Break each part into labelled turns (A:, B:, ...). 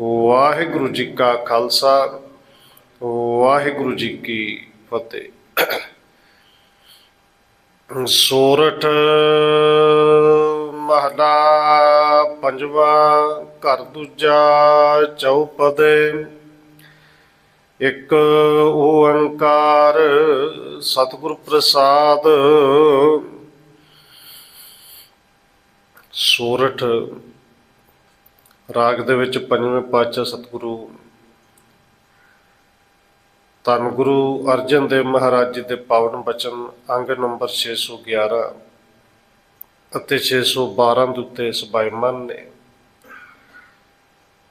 A: ਵਾਹਿਗੁਰੂ ਜੀ ਕਾ ਖਾਲਸਾ, ਵਾਹਿਗੁਰੂ ਜੀ ਕੀ ਫਤਿਹ। ਸੋਰਠ ਮਹਲਾ ਪੰਜਵਾ, ਘਰ ਦੂਜਾ, ਚੌਪਦੇ। ਇੱਕ ਓੰਕਾਰ ਸਤਿਗੁਰ ਪ੍ਰਸਾਦ। ਸੋਰਠ ਰਾਗ ਦੇ ਵਿੱਚ ਪੰਜਵੇਂ ਪਾਤਸ਼ਾਹ ਸਤਿਗੁਰੂ ਧੰਨ ਗੁਰੂ ਅਰਜਨ ਦੇਵ ਮਹਾਰਾਜ ਜੀ ਦੇ ਪਾਵਨ ਬਚਨ ਅੰਗ ਨੰਬਰ 611 ਅਤੇ 612 ਦੇ ਉੱਤੇ ਸਬਾਇਮਨ ਨੇ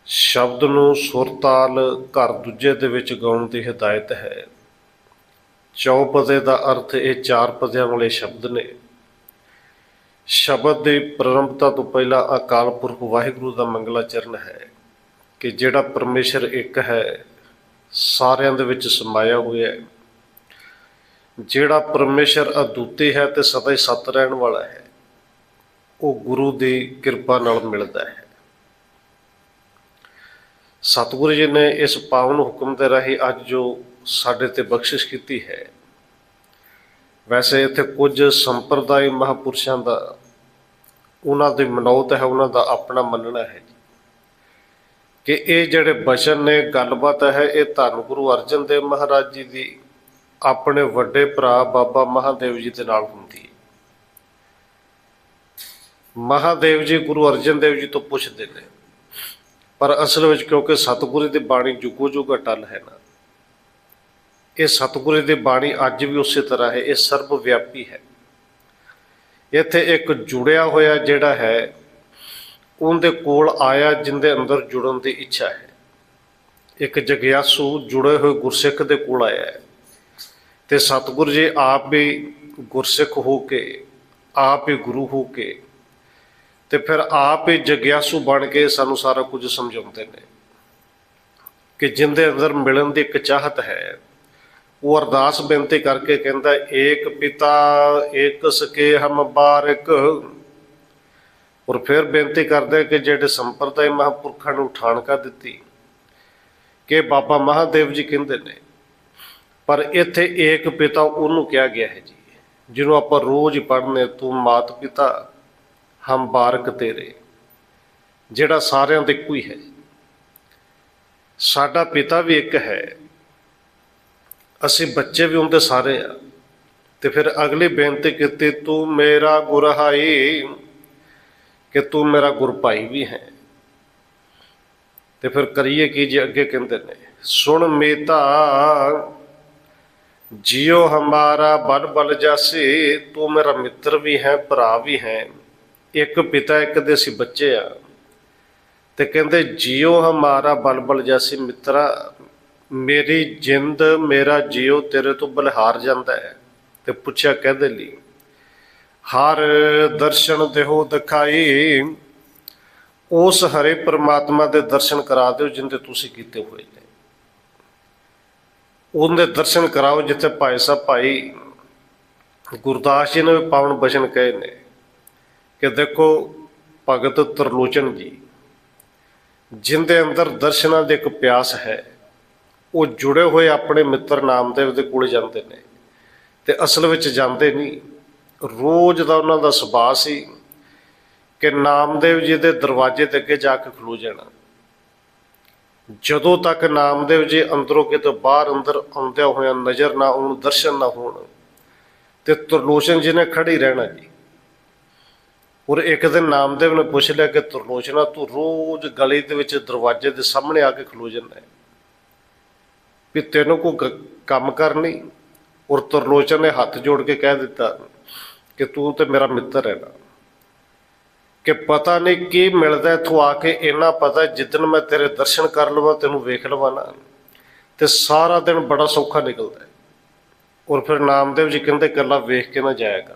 A: ਸ਼ਬਦ ਨੂੰ ਸੁਰਤਾਲ ਘਰ ਦੂਜੇ ਦੇ ਵਿੱਚ ਗਾਉਣ ਦੀ ਹਦਾਇਤ ਹੈ। ਚੌਪਦੇ ਦਾ ਅਰਥ ਇਹ ਚਾਰ ਪਦਿਆਂ ਵਾਲੇ ਸ਼ਬਦ ਨੇ। ਸ਼ਬਦ ਦੀ ਪ੍ਰਾਰੰਭਤਾ ਤੋਂ ਪਹਿਲਾਂ ਅਕਾਲ ਪੁਰਖ ਵਾਹਿਗੁਰੂ ਦਾ ਮੰਗਲਾ ਚਰਨ ਹੈ ਕਿ ਜਿਹੜਾ ਪਰਮੇਸ਼ਰ ਇੱਕ ਹੈ, ਸਾਰਿਆਂ ਦੇ ਵਿੱਚ ਸਮਾਇਆ ਹੋਇਆ ਹੈ। ਜਿਹੜਾ ਪਰਮੇਸ਼ਰ ਅਦੁੱਤੀ ਹੈ ਤੇ ਸਦਾ ਹੀ ਸਤ ਰਹਿਣ ਵਾਲਾ ਹੈ, ਉਹ ਗੁਰੂ ਦੀ ਕਿਰਪਾ ਨਾਲ ਮਿਲਦਾ ਹੈ। ਸਤਿਗੁਰੂ ਜੀ ਨੇ ਇਸ ਪਾਵਨ ਹੁਕਮ ਦੇ ਰਾਹੀਂ ਅੱਜ ਜੋ ਸਾਡੇ ਤੇ ਬਖਸ਼ਿਸ਼ ਕੀਤੀ ਹੈ ਵੈਸੇ ਇੱਥੇ ਕੁਝ ਸੰਪਰਦਾਇ ਮਹਾਪੁਰਸ਼ਾਂ ਦਾ ਉਹਨਾਂ ਦੀ ਮਨੌਤ ਹੈ, ਉਹਨਾਂ ਦਾ ਆਪਣਾ ਮੰਨਣਾ ਹੈ ਜੀ। ਕਿ ਇਹ ਜਿਹੜੇ ਬਚਨ ਨੇ, ਗੱਲਬਾਤ ਹੈ, ਇਹ ਧੰਨ ਗੁਰੂ ਅਰਜਨ ਦੇਵ ਮਹਾਰਾਜ ਜੀ ਦੀ ਆਪਣੇ ਵੱਡੇ ਭਰਾ ਬਾਬਾ ਮਹਾਦੇਵ ਜੀ ਦੇ ਨਾਲ ਹੁੰਦੀ ਹੈ। ਮਹਾਦੇਵ ਜੀ ਗੁਰੂ ਅਰਜਨ ਦੇਵ ਜੀ ਤੋਂ ਪੁੱਛਦੇ ਨੇ, ਪਰ ਅਸਲ ਵਿੱਚ ਕਿਉਂਕਿ ਸਤਿਗੁਰੂ ਦੀ ਬਾਣੀ ਜੁਗੋ ਜੁਗ ਅਟਲ ਹੈ ਨਾ ਇਹ ਸਤਿਗੁਰੂ ਦੀ ਬਾਣੀ ਅੱਜ ਵੀ ਉਸੇ ਤਰ੍ਹਾਂ ਹੈ, ਇਹ ਸਰਬ ਵਿਆਪੀ ਹੈ। ਇੱਥੇ ਇੱਕ ਜੁੜਿਆ ਹੋਇਆ ਜਿਹੜਾ ਹੈ, ਉਹਦੇ ਕੋਲ ਆਇਆ ਜਿੰਦੇ ਅੰਦਰ ਜੁੜਨ ਦੀ ਇੱਛਾ ਹੈ। ਇੱਕ ਜਗਿਆਸੂ ਜੁੜੇ ਹੋਏ ਗੁਰਸਿੱਖ ਦੇ ਕੋਲ ਆਇਆ ਹੈ। ਤੇ ਸਤਿਗੁਰੂ ਜੀ ਆਪ ਵੀ ਗੁਰਸਿੱਖ ਹੋ ਕੇ, ਆਪ ਹੀ ਗੁਰੂ ਹੋ ਕੇ, ਤੇ ਫਿਰ ਆਪ ਹੀ ਜਗਿਆਸੂ ਬਣ ਕੇ ਸਾਨੂੰ ਸਾਰਾ ਕੁਝ ਸਮਝਾਉਂਦੇ ਨੇ ਕਿ ਜਿੰਦੇ ਅੰਦਰ ਮਿਲਣ ਦੀ ਇੱਕ ਚਾਹਤ ਹੈ ਉਹ ਅਰਦਾਸ ਬੇਨਤੀ ਕਰਕੇ ਕਹਿੰਦਾ, ਏਕ ਪਿਤਾ, ਏਕ ਸਕੇ ਹਮ ਬਾਰਕ। ਔਰ ਫਿਰ ਬੇਨਤੀ ਕਰਦੇ ਕਿ ਜਿਹੜੇ ਸੰਪਰਦਾਇ ਮਹਾਂਪੁਰਖਾਂ ਨੂੰ ਠਾਣਕਾ ਦਿੱਤੀ, ਕਿ ਬਾਬਾ ਮਹਾਦੇਵ ਜੀ ਕਹਿੰਦੇ ਨੇ, ਪਰ ਇੱਥੇ ਏਕ ਪਿਤਾ ਉਹਨੂੰ ਕਿਹਾ ਗਿਆ ਹੈ ਜੀ, ਜਿਹਨੂੰ ਆਪਾਂ ਰੋਜ਼ ਪੜ੍ਹਨੇ, ਤੂੰ ਮਾਤ ਪਿਤਾ, ਹਮ ਬਾਰਕ ਤੇਰੇ। ਜਿਹੜਾ ਸਾਰਿਆਂ ਦੇ ਇੱਕੋ ਹੀ ਹੈ। ਸਾਡਾ ਪਿਤਾ ਵੀ ਇੱਕ ਹੈ। ਅਸੀਂ ਬੱਚੇ ਵੀ ਉਹਦੇ ਸਾਰੇ ਆ। ਤੇ ਫਿਰ ਅਗਲੀ ਬੇਨਤੀ ਕੀਤੀ, ਤੂੰ ਮੇਰਾ ਗੁਰਹਾਈ, ਕਿ ਤੂੰ ਮੇਰਾ ਗੁਰ ਭਾਈ ਵੀ ਹੈ। ਤੇ ਫਿਰ ਕਰੀਏ ਕੀ ਜੀ ਅੱਗੇ ਕਹਿੰਦੇ ਨੇ, ਸੁਣ ਮੇਤਾ, ਜਿਉ ਹਮਾਰਾ ਬਲ ਬਲ ਜਾਸੀ, ਤੂੰ ਮੇਰਾ ਮਿੱਤਰ ਵੀ ਹੈ, ਭਰਾ ਵੀ ਹੈ। ਇੱਕ ਪਿਤਾ, ਇੱਕ ਦੇ ਅਸੀਂ ਬੱਚੇ ਆ। ਤੇ ਕਹਿੰਦੇ, ਜਿਉ ਹਮਾਰਾ ਬਲ ਬਲ ਜਾਸੀ ਮਿੱਤਰਾ ਮੇਰੀ ਜਿੰਦ ਮੇਰਾ ਜਿਉ ਤੇਰੇ ਤੋਂ ਬਲਹਾਰ ਜਾਂਦਾ ਹੈ। ਤੇ ਪੁੱਛਿਆ ਕਹਦੇ ਲਈ, ਹਰ ਦਰਸ਼ਨ ਦੇਹੋ ਦਿਖਾਈ, ਉਸ ਹਰੇ ਪ੍ਰਮਾਤਮਾ ਦੇ ਦਰਸ਼ਨ ਕਰਾ ਦਿਓ ਜਿੰਦੇ ਤੁਸੀਂ ਕੀਤੇ ਹੋਏ ਨੇ। ਉਹਦੇ ਦਰਸ਼ਨ ਕਰਾਓ ਜਿੱਥੇ ਭਾਈ ਸਾਹਿਬ ਭਾਈ ਗੁਰਦਾਸ ਜੀ ਨੇ ਵੀ ਪਾਵਨ ਬਚਨ ਕਹੇ ਨੇ ਕਿ ਦੇਖੋ ਭਗਤ ਤਰਲੋਚਨ ਜੀ, ਜਿੰਦੇ ਅੰਦਰ ਦਰਸ਼ਨਾਂ ਦੇ ਇੱਕ ਪਿਆਸ ਹੈ ਉਹ ਜੁੜੇ ਹੋਏ ਆਪਣੇ ਮਿੱਤਰ ਨਾਮਦੇਵ ਦੇ ਕੋਲ ਜਾਂਦੇ ਨੇ। ਤੇ ਅਸਲ ਵਿੱਚ ਜਾਂਦੇ ਨਹੀਂ। ਰੋਜ਼ ਦਾ ਉਹਨਾਂ ਦਾ ਸੁਭਾਅ ਸੀ ਕਿ ਨਾਮਦੇਵ ਜੀ ਦੇ ਦਰਵਾਜ਼ੇ ਤੇ ਅੱਗੇ ਜਾ ਕੇ ਖਲੋ ਜਾਣਾ। ਜਦੋਂ ਤੱਕ ਨਾਮਦੇਵ ਜੀ ਅੰਦਰੋਂ ਕਿਤੇ ਬਾਹਰ ਅੰਦਰ ਆਉਂਦਿਆਂ ਹੋਇਆਂ ਨਜ਼ਰ ਨਾ ਆਉਣ, ਦਰਸ਼ਨ ਨਾ ਹੋਣ, ਤੇ ਤਰਲੋਚਨ ਜੀ ਨੇ ਖੜੀ ਰਹਿਣਾ ਜੀ। ਔਰ ਇੱਕ ਦਿਨ ਨਾਮਦੇਵ ਨੇ ਪੁੱਛ ਲਿਆ ਕਿ ਤਰਲੋਚਨਾ, ਤੂੰ ਰੋਜ਼ ਗਲੀ ਦੇ ਵਿੱਚ ਦਰਵਾਜ਼ੇ ਦੇ ਸਾਹਮਣੇ ਆ ਕੇ ਖਲੋ ਜਾਂਦਾ ਹੈ। ਵੀ ਤੈਨੂੰ ਕੋਈ ਕੰਮ ਕਰਨੀ ਔਰ ਤਰਲੋਚਨ ਨੇ ਹੱਥ ਜੋੜ ਕੇ ਕਹਿ ਦਿੱਤਾ ਕਿ ਤੂੰ ਤੇ ਮੇਰਾ ਮਿੱਤਰ ਹੈ ਨਾ। ਕਿ ਪਤਾ ਨਹੀਂ ਕੀ ਮਿਲਦਾ ਇੱਥੋਂ ਆ ਕੇ ਇੰਨਾ ਪਤਾ ਜਿੱਦਨ ਮੈਂ ਤੇਰੇ ਦਰਸ਼ਨ ਕਰ ਲਵਾਂ, ਤੈਨੂੰ ਵੇਖ ਲਵਾਂ ਨਾ। ਤੇ ਸਾਰਾ ਦਿਨ ਬੜਾ ਸੌਖਾ ਨਿਕਲਦਾ ਔਰ ਫਿਰ ਨਾਮਦੇਵ ਜੀ ਕਹਿੰਦੇ ਕੱਲਾ ਵੇਖ ਕੇ ਨਾ ਜਾਇਆ ਕਰ।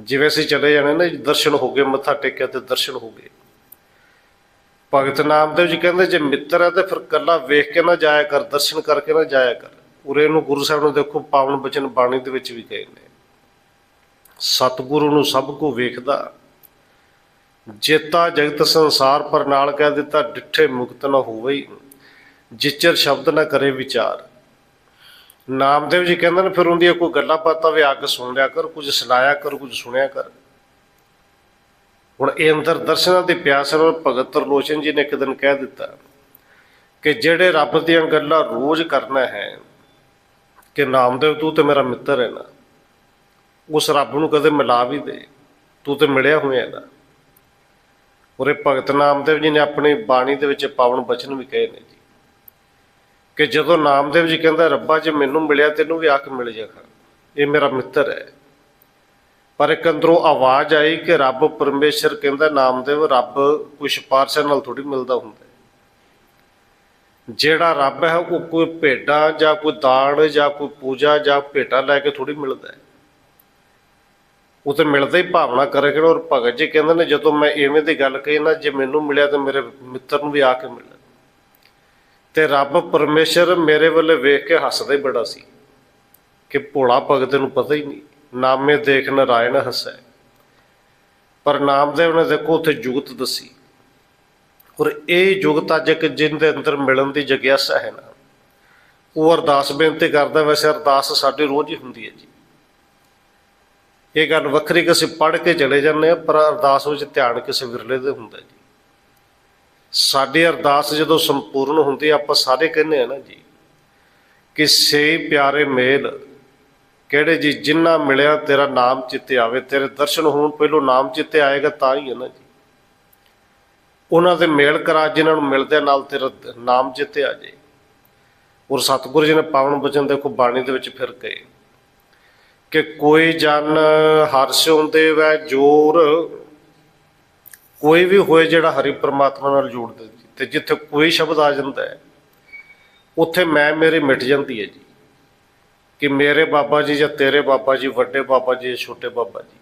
A: ਜਿਵੇਂ ਅਸੀਂ ਚਲੇ ਜਾਣੇ ਨਾ, ਦਰਸ਼ਨ ਹੋ ਗਏ, ਮੱਥਾ ਟੇਕਿਆ ਤੇ ਦਰਸ਼ਨ ਹੋ ਗਏ। ਭਗਤ ਨਾਮਦੇਵ ਜੀ ਕਹਿੰਦੇ, ਜੇ ਮਿੱਤਰ ਹੈ ਤੇ ਫਿਰ ਕੱਲਾ ਵੇਖ ਕੇ ਨਾ ਜਾਇਆ ਕਰ, ਦਰਸ਼ਨ ਕਰਕੇ ਨਾ ਜਾਇਆ ਕਰ। ਉਰੇ ਨੂੰ ਗੁਰੂ ਸਾਹਿਬ ਨੂੰ ਦੇਖੋ, ਪਾਵਨ ਬਚਨ ਬਾਣੀ ਦੇ ਵਿੱਚ ਵੀ ਕਹੇ ਨੇ। ਸਤਿਗੁਰੂ ਨੂੰ ਸਭ ਕੋ ਵੇਖਦਾ। ਜੇਤਾ ਜਗਤ ਸੰਸਾਰ ਪਰ ਨਾਲ ਕਹਿ ਦਿੱਤਾ, ਡਿੱਠੇ ਮੁਕਤ ਨਾ ਹੋਵੇ ਜਿਚਰ ਸ਼ਬਦ ਨਾ ਕਰੇ ਵਿਚਾਰ। ਨਾਮਦੇਵ ਜੀ ਕਹਿੰਦੇ ਨੇ, ਫਿਰ ਉਹਦੀਆਂ ਕੋਈ ਗੱਲਾਂ ਬਾਤਾਂ ਵੀ ਆ ਕੇ ਸੁਣ ਲਿਆ ਕਰ, ਕੁਝ ਸੁਣਾਇਆ ਕਰ, ਕੁਝ ਸੁਣਿਆ ਕਰ। ਹੁਣ ਇਹ ਅੰਦਰ ਦਰਸ਼ਨਾਂ ਦੀ ਪਿਆਸ ਨਾਲ ਭਗਤ ਤਰਲੋਚਨ ਜੀ ਨੇ ਇੱਕ ਦਿਨ ਕਹਿ ਦਿੱਤਾ ਕਿ ਜਿਹੜੇ ਰੱਬ ਦੀਆਂ ਗੱਲਾਂ ਰੋਜ਼ ਕਰਨਾ ਹੈ, ਕਿ ਨਾਮਦੇਵ ਤੂੰ ਤੇ ਮੇਰਾ ਮਿੱਤਰ ਹੈ ਨਾ, ਉਸ ਰੱਬ ਨੂੰ ਕਦੇ ਮਿਲਾ ਵੀ ਦੇ, ਤੂੰ ਤੇ ਮਿਲਿਆ ਹੋਇਆ ਨਾ। ਉਰੇ ਭਗਤ ਨਾਮਦੇਵ ਜੀ ਨੇ ਆਪਣੀ ਬਾਣੀ ਦੇ ਵਿੱਚ ਪਾਵਨ ਬਚਨ ਵੀ ਕਹੇ ਨੇ ਜੀ, ਕਿ ਜਦੋਂ ਨਾਮਦੇਵ ਜੀ ਕਹਿੰਦਾ, ਰੱਬਾ ਜੇ ਮੈਨੂੰ ਮਿਲਿਆ, ਤੈਨੂੰ ਵੀ ਆ ਕੇ ਮਿਲ ਜਾਗਾ ਇਹ ਮੇਰਾ ਮਿੱਤਰ ਹੈ। ਪਰ ਇੱਕ ਅੰਦਰੋਂ ਆਵਾਜ਼ ਆਈ ਕਿ ਰੱਬ ਪਰਮੇਸ਼ਰ ਕਹਿੰਦਾ ਨਾਮਦੇਵ ਰੱਬ ਕੋਈ ਸਿਫਾਰਸ਼ਾਂ ਨਾਲ ਥੋੜੀ ਮਿਲਦਾ ਹੁੰਦਾ ਜਿਹੜਾ ਰੱਬ ਹੈ, ਉਹ ਕੋਈ ਭੇਡਾਂ ਜਾਂ ਕੋਈ ਦਾਨ ਜਾਂ ਕੋਈ ਪੂਜਾ ਜਾਂ ਭੇਟਾ ਲੈ ਕੇ ਥੋੜੀ ਮਿਲਦਾ ਹੈ। ਉਹ ਤੇ ਮਿਲਦਾ ਹੀ ਭਾਵਨਾ ਕਰੇ ਕਿ ਔਰ ਭਗਤ ਜੀ ਕਹਿੰਦੇ ਨੇ, ਜਦੋਂ ਮੈਂ ਐਵੇਂ ਦੀ ਗੱਲ ਕਹੀ ਨਾ, ਜੇ ਮੈਨੂੰ ਮਿਲਿਆ ਤਾਂ ਮੇਰੇ ਮਿੱਤਰ ਨੂੰ ਵੀ ਆ ਕੇ ਮਿਲਿਆ। ਤੇ ਰੱਬ ਪਰਮੇਸ਼ਰ ਮੇਰੇ ਵੱਲੇ ਵੇਖ ਕੇ ਹੱਸਦਾ ਹੀ ਬੜਾ ਸੀ ਕਿ ਭੋਲਾ ਭਗਤ ਨੂੰ ਪਤਾ ਹੀ ਨਹੀਂ। ਨਾਮੇ ਦੇਖ ਨਰਾਇਣ ਹਸੈ। ਪਰ ਨਾਮਦੇਵ ਨੇ ਦੇਖੋ ਉੱਥੇ ਜੁਗਤ ਦੱਸੀ। ਔਰ ਇਹ ਜੁਗਤ ਅੱਜ ਇੱਕ ਜਿਨ ਅੰਦਰ ਮਿਲਣ ਦੀ ਜਗਿਆਸਾ ਹੈ ਨਾ। ਉਹ ਅਰਦਾਸ ਬੇਨਤੀ ਕਰਦਾ, ਵੈਸੇ ਅਰਦਾਸ ਸਾਡੀ ਰੋਜ਼ ਹੀ ਹੁੰਦੀ ਹੈ ਜੀ। ਇਹ ਗੱਲ ਵੱਖਰੀ ਕਿ ਅਸੀਂ ਪੜ੍ਹ ਕੇ ਚਲੇ ਜਾਂਦੇ ਆ ਪਰ ਅਰਦਾਸ ਵਿੱਚ ਧਿਆਨ ਕਿਸੇ ਵਿਰਲੇ ਦੇ ਹੁੰਦਾ ਜੀ। ਸਾਡੀ ਅਰਦਾਸ ਜਦੋਂ ਸੰਪੂਰਨ ਹੁੰਦੀ ਆਪਾਂ ਸਾਰੇ ਕਹਿੰਦੇ ਆ ਨਾ ਜੀ, ਕਿ ਸੇ ਪਿਆਰੇ ਮੇਲ ਕਿਹੜੇ ਜੀ, ਜਿੰਨਾ ਮਿਲਿਆ ਤੇਰਾ ਨਾਮ ਚਿੱਤੇ ਆਵੇ, ਤੇਰੇ ਦਰਸ਼ਨ ਹੋਣ ਪਹਿਲੋਂ ਨਾਮ ਚਿੱਤੇ ਆਏਗਾ, ਤਾਂ ਹੀ ਹੈ ਨਾ ਜੀ। ਉਹਨਾਂ ਦੇ ਮੇਲ ਕਰਾ, ਜਿਨ੍ਹਾਂ ਨੂੰ ਮਿਲਦੇ ਨਾਲ ਤੇਰਾ ਨਾਮ ਚਿੱਤੇ ਆ ਜਾਏ। ਔਰ ਸਤਿਗੁਰੂ ਜੀ ਨੇ ਪਾਵਨ ਬਚਨ ਦੇਖੋ ਬਾਣੀ ਦੇ ਵਿੱਚ ਫਿਰ ਗਏ ਕਿ ਕੋਈ ਜਨ ਹਰਸ਼ ਹੁੰਦੇ ਵੈ ਜੋਰ, ਕੋਈ ਵੀ ਹੋਏ ਜਿਹੜਾ ਹਰੀ ਪ੍ਰਮਾਤਮਾ ਨਾਲ ਜੋੜਦਾ ਜੀ ਤੇ ਜਿੱਥੇ ਕੋਈ ਸ਼ਬਦ ਆ ਜਾਂਦਾ ਹੈ, ਉੱਥੇ ਮੈਂ ਮੇਰੀ ਮਿਟ ਜਾਂਦੀ ਹੈ ਜੀ। ਕਿ ਮੇਰੇ ਬਾਬਾ ਜੀ ਜਾਂ ਤੇਰੇ ਬਾਬਾ ਜੀ, ਵੱਡੇ ਬਾਬਾ ਜੀ ਜਾਂ ਛੋਟੇ ਬਾਬਾ ਜੀ।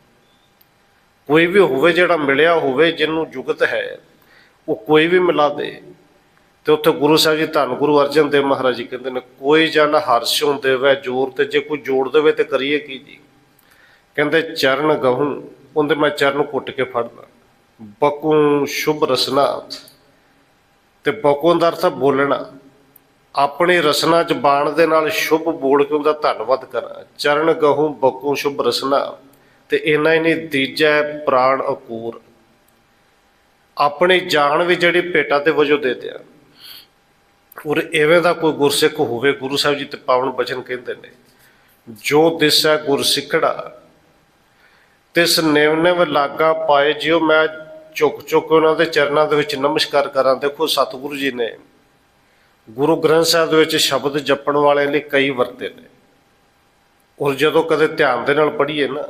A: ਕੋਈ ਵੀ ਹੋਵੇ ਜਿਹੜਾ ਮਿਲਿਆ ਹੋਵੇ, ਜਿਹਨੂੰ ਜੁਗਤ ਹੈ, ਉਹ ਕੋਈ ਵੀ ਮਿਲਾ ਦੇ। ਤੇ ਉੱਥੇ ਗੁਰੂ ਸਾਹਿਬ ਜੀ ਧੰਨ ਗੁਰੂ ਅਰਜਨ ਦੇਵ ਮਹਾਰਾਜ ਜੀ ਕਹਿੰਦੇ ਨੇ, ਕੋਈ ਜਨ ਹਰਸ਼ ਹੁੰਦੇ ਵੈ ਜੋਰ ਤੇ, ਜੇ ਕੋਈ ਜੋੜ ਦੇਵੇ ਤੇ ਕਰੀਏ ਕੀ ਜੀ? ਕਹਿੰਦੇ, ਚਰਨ ਗਹੂੰ, ਉਹਦੇ ਮੈਂ ਚਰਨ ਕੁੱਟ ਕੇ ਫੜਦਾ। ਬਕੂ ਸ਼ੁਭ ਰਸਨਾ, ਤੇ ਬਕੂ ਦਾ ਅਰਥ ਬੋਲਣਾ। ਆਪਣੀ ਰਸਨਾ ਚ ਬਾਣ ਦੇ ਨਾਲ ਸ਼ੁਭ ਬੋਲ ਕੇ ਉਹਦਾ ਧੰਨਵਾਦ ਕਰਾਂ। ਚਰਨ ਗਹੂੰ ਬਕੂ ਸ਼ੁਭ ਰਸਨਾ। ਤੇ ਇਨਾ ਹੀ ਨਹੀਂ ਦੀਜੈ ਪ੍ਰਾਣ ਅਕੂਰ। ਆਪਣੀ ਜਾਨ ਵੀ ਜਿਹੜੀ ਭੇਟਾ ਤੇ ਵਜੋਂ ਦੇ ਦਿਆਂ। ਔਰ ਐਵੇਂ ਦਾ ਕੋਈ ਗੁਰਸਿੱਖ ਹੋਵੇ, ਗੁਰੂ ਸਾਹਿਬ ਜੀ ਤੇ ਪਾਵਨ ਬਚਨ ਕਹਿੰਦੇ ਨੇ, ਜੋ ਦਿਸੈ ਗੁਰ ਸਿੱਖੜਾ, ਤਿਸ ਨਿਵ ਲਾਗਾ ਪਾਏ ਜਿਉ ਮੈਂ ਝੁਕ ਝੁਕ ਉਹਨਾਂ ਦੇ ਚਰਨਾਂ ਦੇ ਵਿੱਚ ਨਮਸਕਾਰ ਕਰਾਂ। ਦੇਖੋ ਸਤਿਗੁਰੂ ਜੀ ਨੇ ਗੁਰੂ ਗ੍ਰੰਥ ਸਾਹਿਬ ਦੇ ਵਿੱਚ ਸ਼ਬਦ ਜਪਣ ਵਾਲੇ ਲਈ ਕਈ ਵਰਤੇ ਨੇ। ਔਰ ਜਦੋਂ ਕਦੇ ਧਿਆਨ ਦੇ ਨਾਲ ਪੜ੍ਹੀਏ ਨਾ,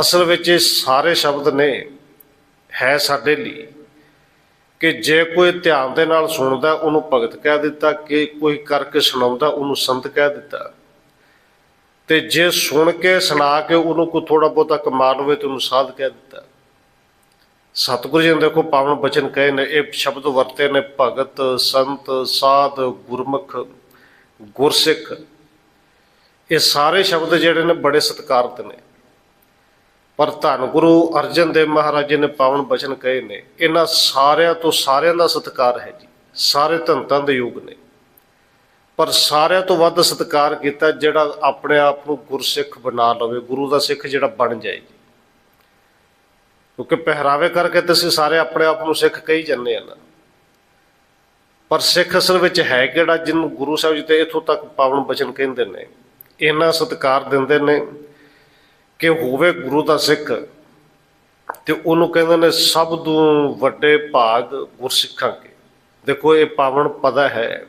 A: ਅਸਲ ਵਿੱਚ ਇਹ ਸਾਰੇ ਸ਼ਬਦ ਨੇ, ਹੈ ਸਾਡੇ ਲਈ। ਕਿ ਜੇ ਕੋਈ ਧਿਆਨ ਦੇ ਨਾਲ ਸੁਣਦਾ, ਉਹਨੂੰ ਭਗਤ ਕਹਿ ਦਿੱਤਾ, ਕਿ ਕੋਈ ਕਰਕੇ ਸੁਣਾਉਂਦਾ, ਉਹਨੂੰ ਸੰਤ ਕਹਿ ਦਿੱਤਾ। ਤੇ ਜੇ ਸੁਣ ਕੇ, ਸੁਣਾ ਕੇ ਉਹਨੂੰ ਕੋਈ ਥੋੜਾ ਬਹੁਤਾ ਕਮਾ ਲਵੇ ਤੇ ਉਹਨੂੰ ਸਾਧ ਕਹਿ ਦਿੱਤਾ। ਸਤਿਗੁਰੂ ਜੀ ਨੇ ਦੇਖੋ ਪਾਵਨ ਬਚਨ ਕਹੇ ਨੇ, ਇਹ ਸ਼ਬਦ ਵਰਤੇ ਨੇ ਭਗਤ, ਸੰਤ, ਸਾਧ, ਗੁਰਮੁਖ, ਗੁਰਸਿੱਖ। ਇਹ ਸਾਰੇ ਸ਼ਬਦ ਜਿਹੜੇ ਨੇ ਬੜੇ ਸਤਿਕਾਰਤ ਨੇ। ਪਰ ਧੰਨ ਗੁਰੂ ਅਰਜਨ ਦੇਵ ਮਹਾਰਾਜ ਜੀ ਨੇ ਪਾਵਨ ਬਚਨ ਕਹੇ ਨੇ, ਇਹਨਾਂ ਸਾਰਿਆਂ ਤੋਂ ਸਾਰਿਆਂ ਦਾ ਸਤਿਕਾਰ ਹੈ ਜੀ, ਸਾਰੇ ਧੰਤਾਂ ਦੇ ਯੋਗ ਨੇ। ਪਰ ਸਾਰਿਆਂ ਤੋਂ ਵੱਧ ਸਤਿਕਾਰ ਕੀਤਾ ਜਿਹੜਾ ਆਪਣੇ ਆਪ ਨੂੰ ਗੁਰਸਿੱਖ ਬਣਾ ਲਵੇ, ਗੁਰੂ ਦਾ ਸਿੱਖ ਜਿਹੜਾ ਬਣ ਜਾਏ ਜੀ। ਕਿਉਂਕਿ ਪਹਿਰਾਵੇ ਕਰਕੇ ਤੇ ਅਸੀਂ ਸਾਰੇ ਆਪਣੇ ਆਪ ਨੂੰ ਸਿੱਖ ਕਹੀ ਜਾਂਦੇ ਆ ਨਾ। ਪਰ ਸਿੱਖ ਅਸਲ ਵਿੱਚ ਹੈ ਕਿਹੜਾ ਜਿਹਨੂੰ ਗੁਰੂ ਸਾਹਿਬ ਜੀ ਤੇ ਇਥੋਂ ਤੱਕ ਪਾਵਨ ਬਚਨ ਕਹਿੰਦੇ ਨੇ। ਇੰਨਾ ਸਤਿਕਾਰ ਦਿੰਦੇ ਨੇ ਕਿ ਹੋਵੇ ਗੁਰੂ ਦਾ ਸਿੱਖ ਤੇ ਉਹਨੂੰ ਕਹਿੰਦੇ ਨੇ ਸਭ ਤੋਂ ਵੱਡੇ ਭਾਗ ਗੁਰਸਿੱਖਾਂ ਕੇ। ਦੇਖੋ ਇਹ ਪਾਵਨ ਪਦਾ ਹੈ।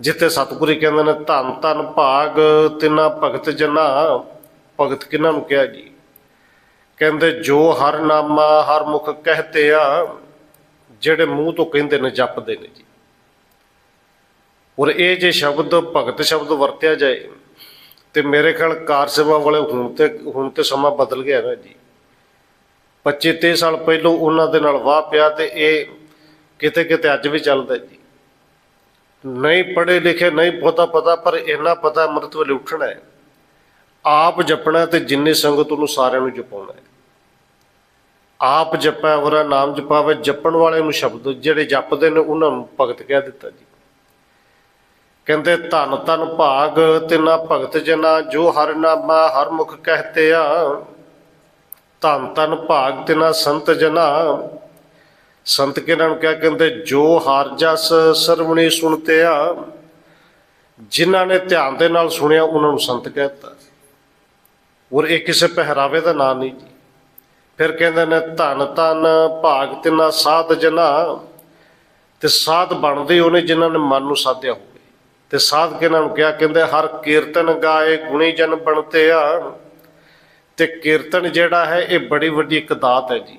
A: ਜਿੱਥੇ ਸਤਿਗੁਰੂ ਕਹਿੰਦੇ ਨੇ, ਧੰਨ ਧੰਨ ਭਾਗ ਤਿਨਾ ਭਗਤ ਜਨਾ, ਭਗਤ ਕਿਹਨਾਂ ਨੂੰ ਕਿਹਾ ਜੀ? ਕਹਿੰਦੇ, ਜੋ ਹਰ ਨਾਮਾ ਹਰ ਮੁਖ ਕਹਤੇ ਆ, ਜਿਹੜੇ ਮੂੰਹ ਤੋਂ ਕਹਿੰਦੇ ਨੇ, ਜਪਦੇ ਨੇ ਜੀ। ਔਰ ਇਹ ਜੇ ਸ਼ਬਦ, ਭਗਤ ਸ਼ਬਦ ਵਰਤਿਆ ਜਾਏ, ਤੇ ਮੇਰੇ ਖਿਆਲ ਕਾਰ ਸੇਵਾ ਵਾਲੇ ਹੁਣ ਤੇ ਹੁਣ ਤੇ ਸਮਾਂ ਬਦਲ ਗਿਆ ਨਾ ਜੀ। 25 30 ਸਾਲ ਪਹਿਲਾਂ ਉਹਨਾਂ ਦੇ ਨਾਲ ਵਾਹ ਪਿਆ ਤੇ ਇਹ ਕਿਤੇ ਕਿਤੇ ਅੱਜ ਵੀ ਚੱਲਦਾ ਜੀ। ਨਹੀਂ ਪੜ੍ਹੇ ਲਿਖੇ, ਨਹੀਂ ਪਤਾ ਪਤਾ, ਪਰ ਇੰਨਾ ਪਤਾ ਅੰਮ੍ਰਿਤ ਵੇਲੇ ਉੱਠਣਾ ਹੈ। ਆਪ ਜਪਣਾ ਤੇ ਜਿੰਨੀ ਸੰਗਤ ਉਹਨੂੰ ਸਾਰਿਆਂ ਨੂੰ ਜਪਾਉਣਾ ਹੈ। ਆਪ ਜਪੈ ਵਰਾ ਨਾਮ ਜਪਾਵੇ, ਜਪਣ ਵਾਲੇ ਨੂੰ ਸ਼ਬਦ ਜਿਹੜੇ ਜਪਦੇ ਨੇ, ਉਹਨਾਂ ਨੂੰ ਭਗਤ ਕਹਿ ਦਿੱਤਾ ਜੀ। ਕਹਿੰਦੇ, ਧੰਨ ਧੰਨ ਭਾਗ, ਤਿਨਾ ਭਗਤ ਜਨਾ, ਜੋ ਹਰਿ ਨਾਮਾ ਹਰ ਮੁਖ ਕਹਤੇ ਆ। ਧਨ ਧਨ ਭਾਗ, ਤਿਨਾ ਸੰਤ ਜਨਾ। ਸੰਤ ਕਿਹਨਾਂ ਨੂੰ ਕਿਹਾ? ਕਹਿੰਦੇ, ਜੋ ਹਰ ਜਸ ਸਰਵਣੀ ਸੁਣਤੇ ਆ। ਜਿਨ੍ਹਾਂ ਨੇ ਧਿਆਨ ਦੇ ਨਾਲ ਸੁਣਿਆ, ਉਹਨਾਂ ਨੂੰ ਸੰਤ ਕਹਿਤਾ ਔਰ ਇਹ ਕਿਸੇ ਪਹਿਰਾਵੇ ਦਾ ਨਾਂ ਨਹੀਂ ਜੀ। ਫਿਰ ਕਹਿੰਦੇ ਨੇ, ਧਨ ਧਨ ਭਾਗ ਤਿਨਾ ਸਾਧ ਜਨਾ। ਤੇ ਸਾਧ ਬਣਦੇ ਉਹਨੇ ਜਿਨ੍ਹਾਂ ਨੇ ਮਨ ਨੂੰ ਸਾਧਿਆ ਹੋਵੇ। ਤੇ ਸਾਧ ਕਿਹਨਾਂ ਨੂੰ ਕਿਹਾ? ਕਹਿੰਦੇ, ਹਰ ਕੀਰਤਨ ਗਾਏ ਗੁਣੀ ਜਨ ਬਣਤੇ ਆ ਤੇ ਕੀਰਤਨ ਜਿਹੜਾ ਹੈ, ਇਹ ਬੜੀ ਵੱਡੀ ਇੱਕ ਦਾਤ ਹੈ ਜੀ।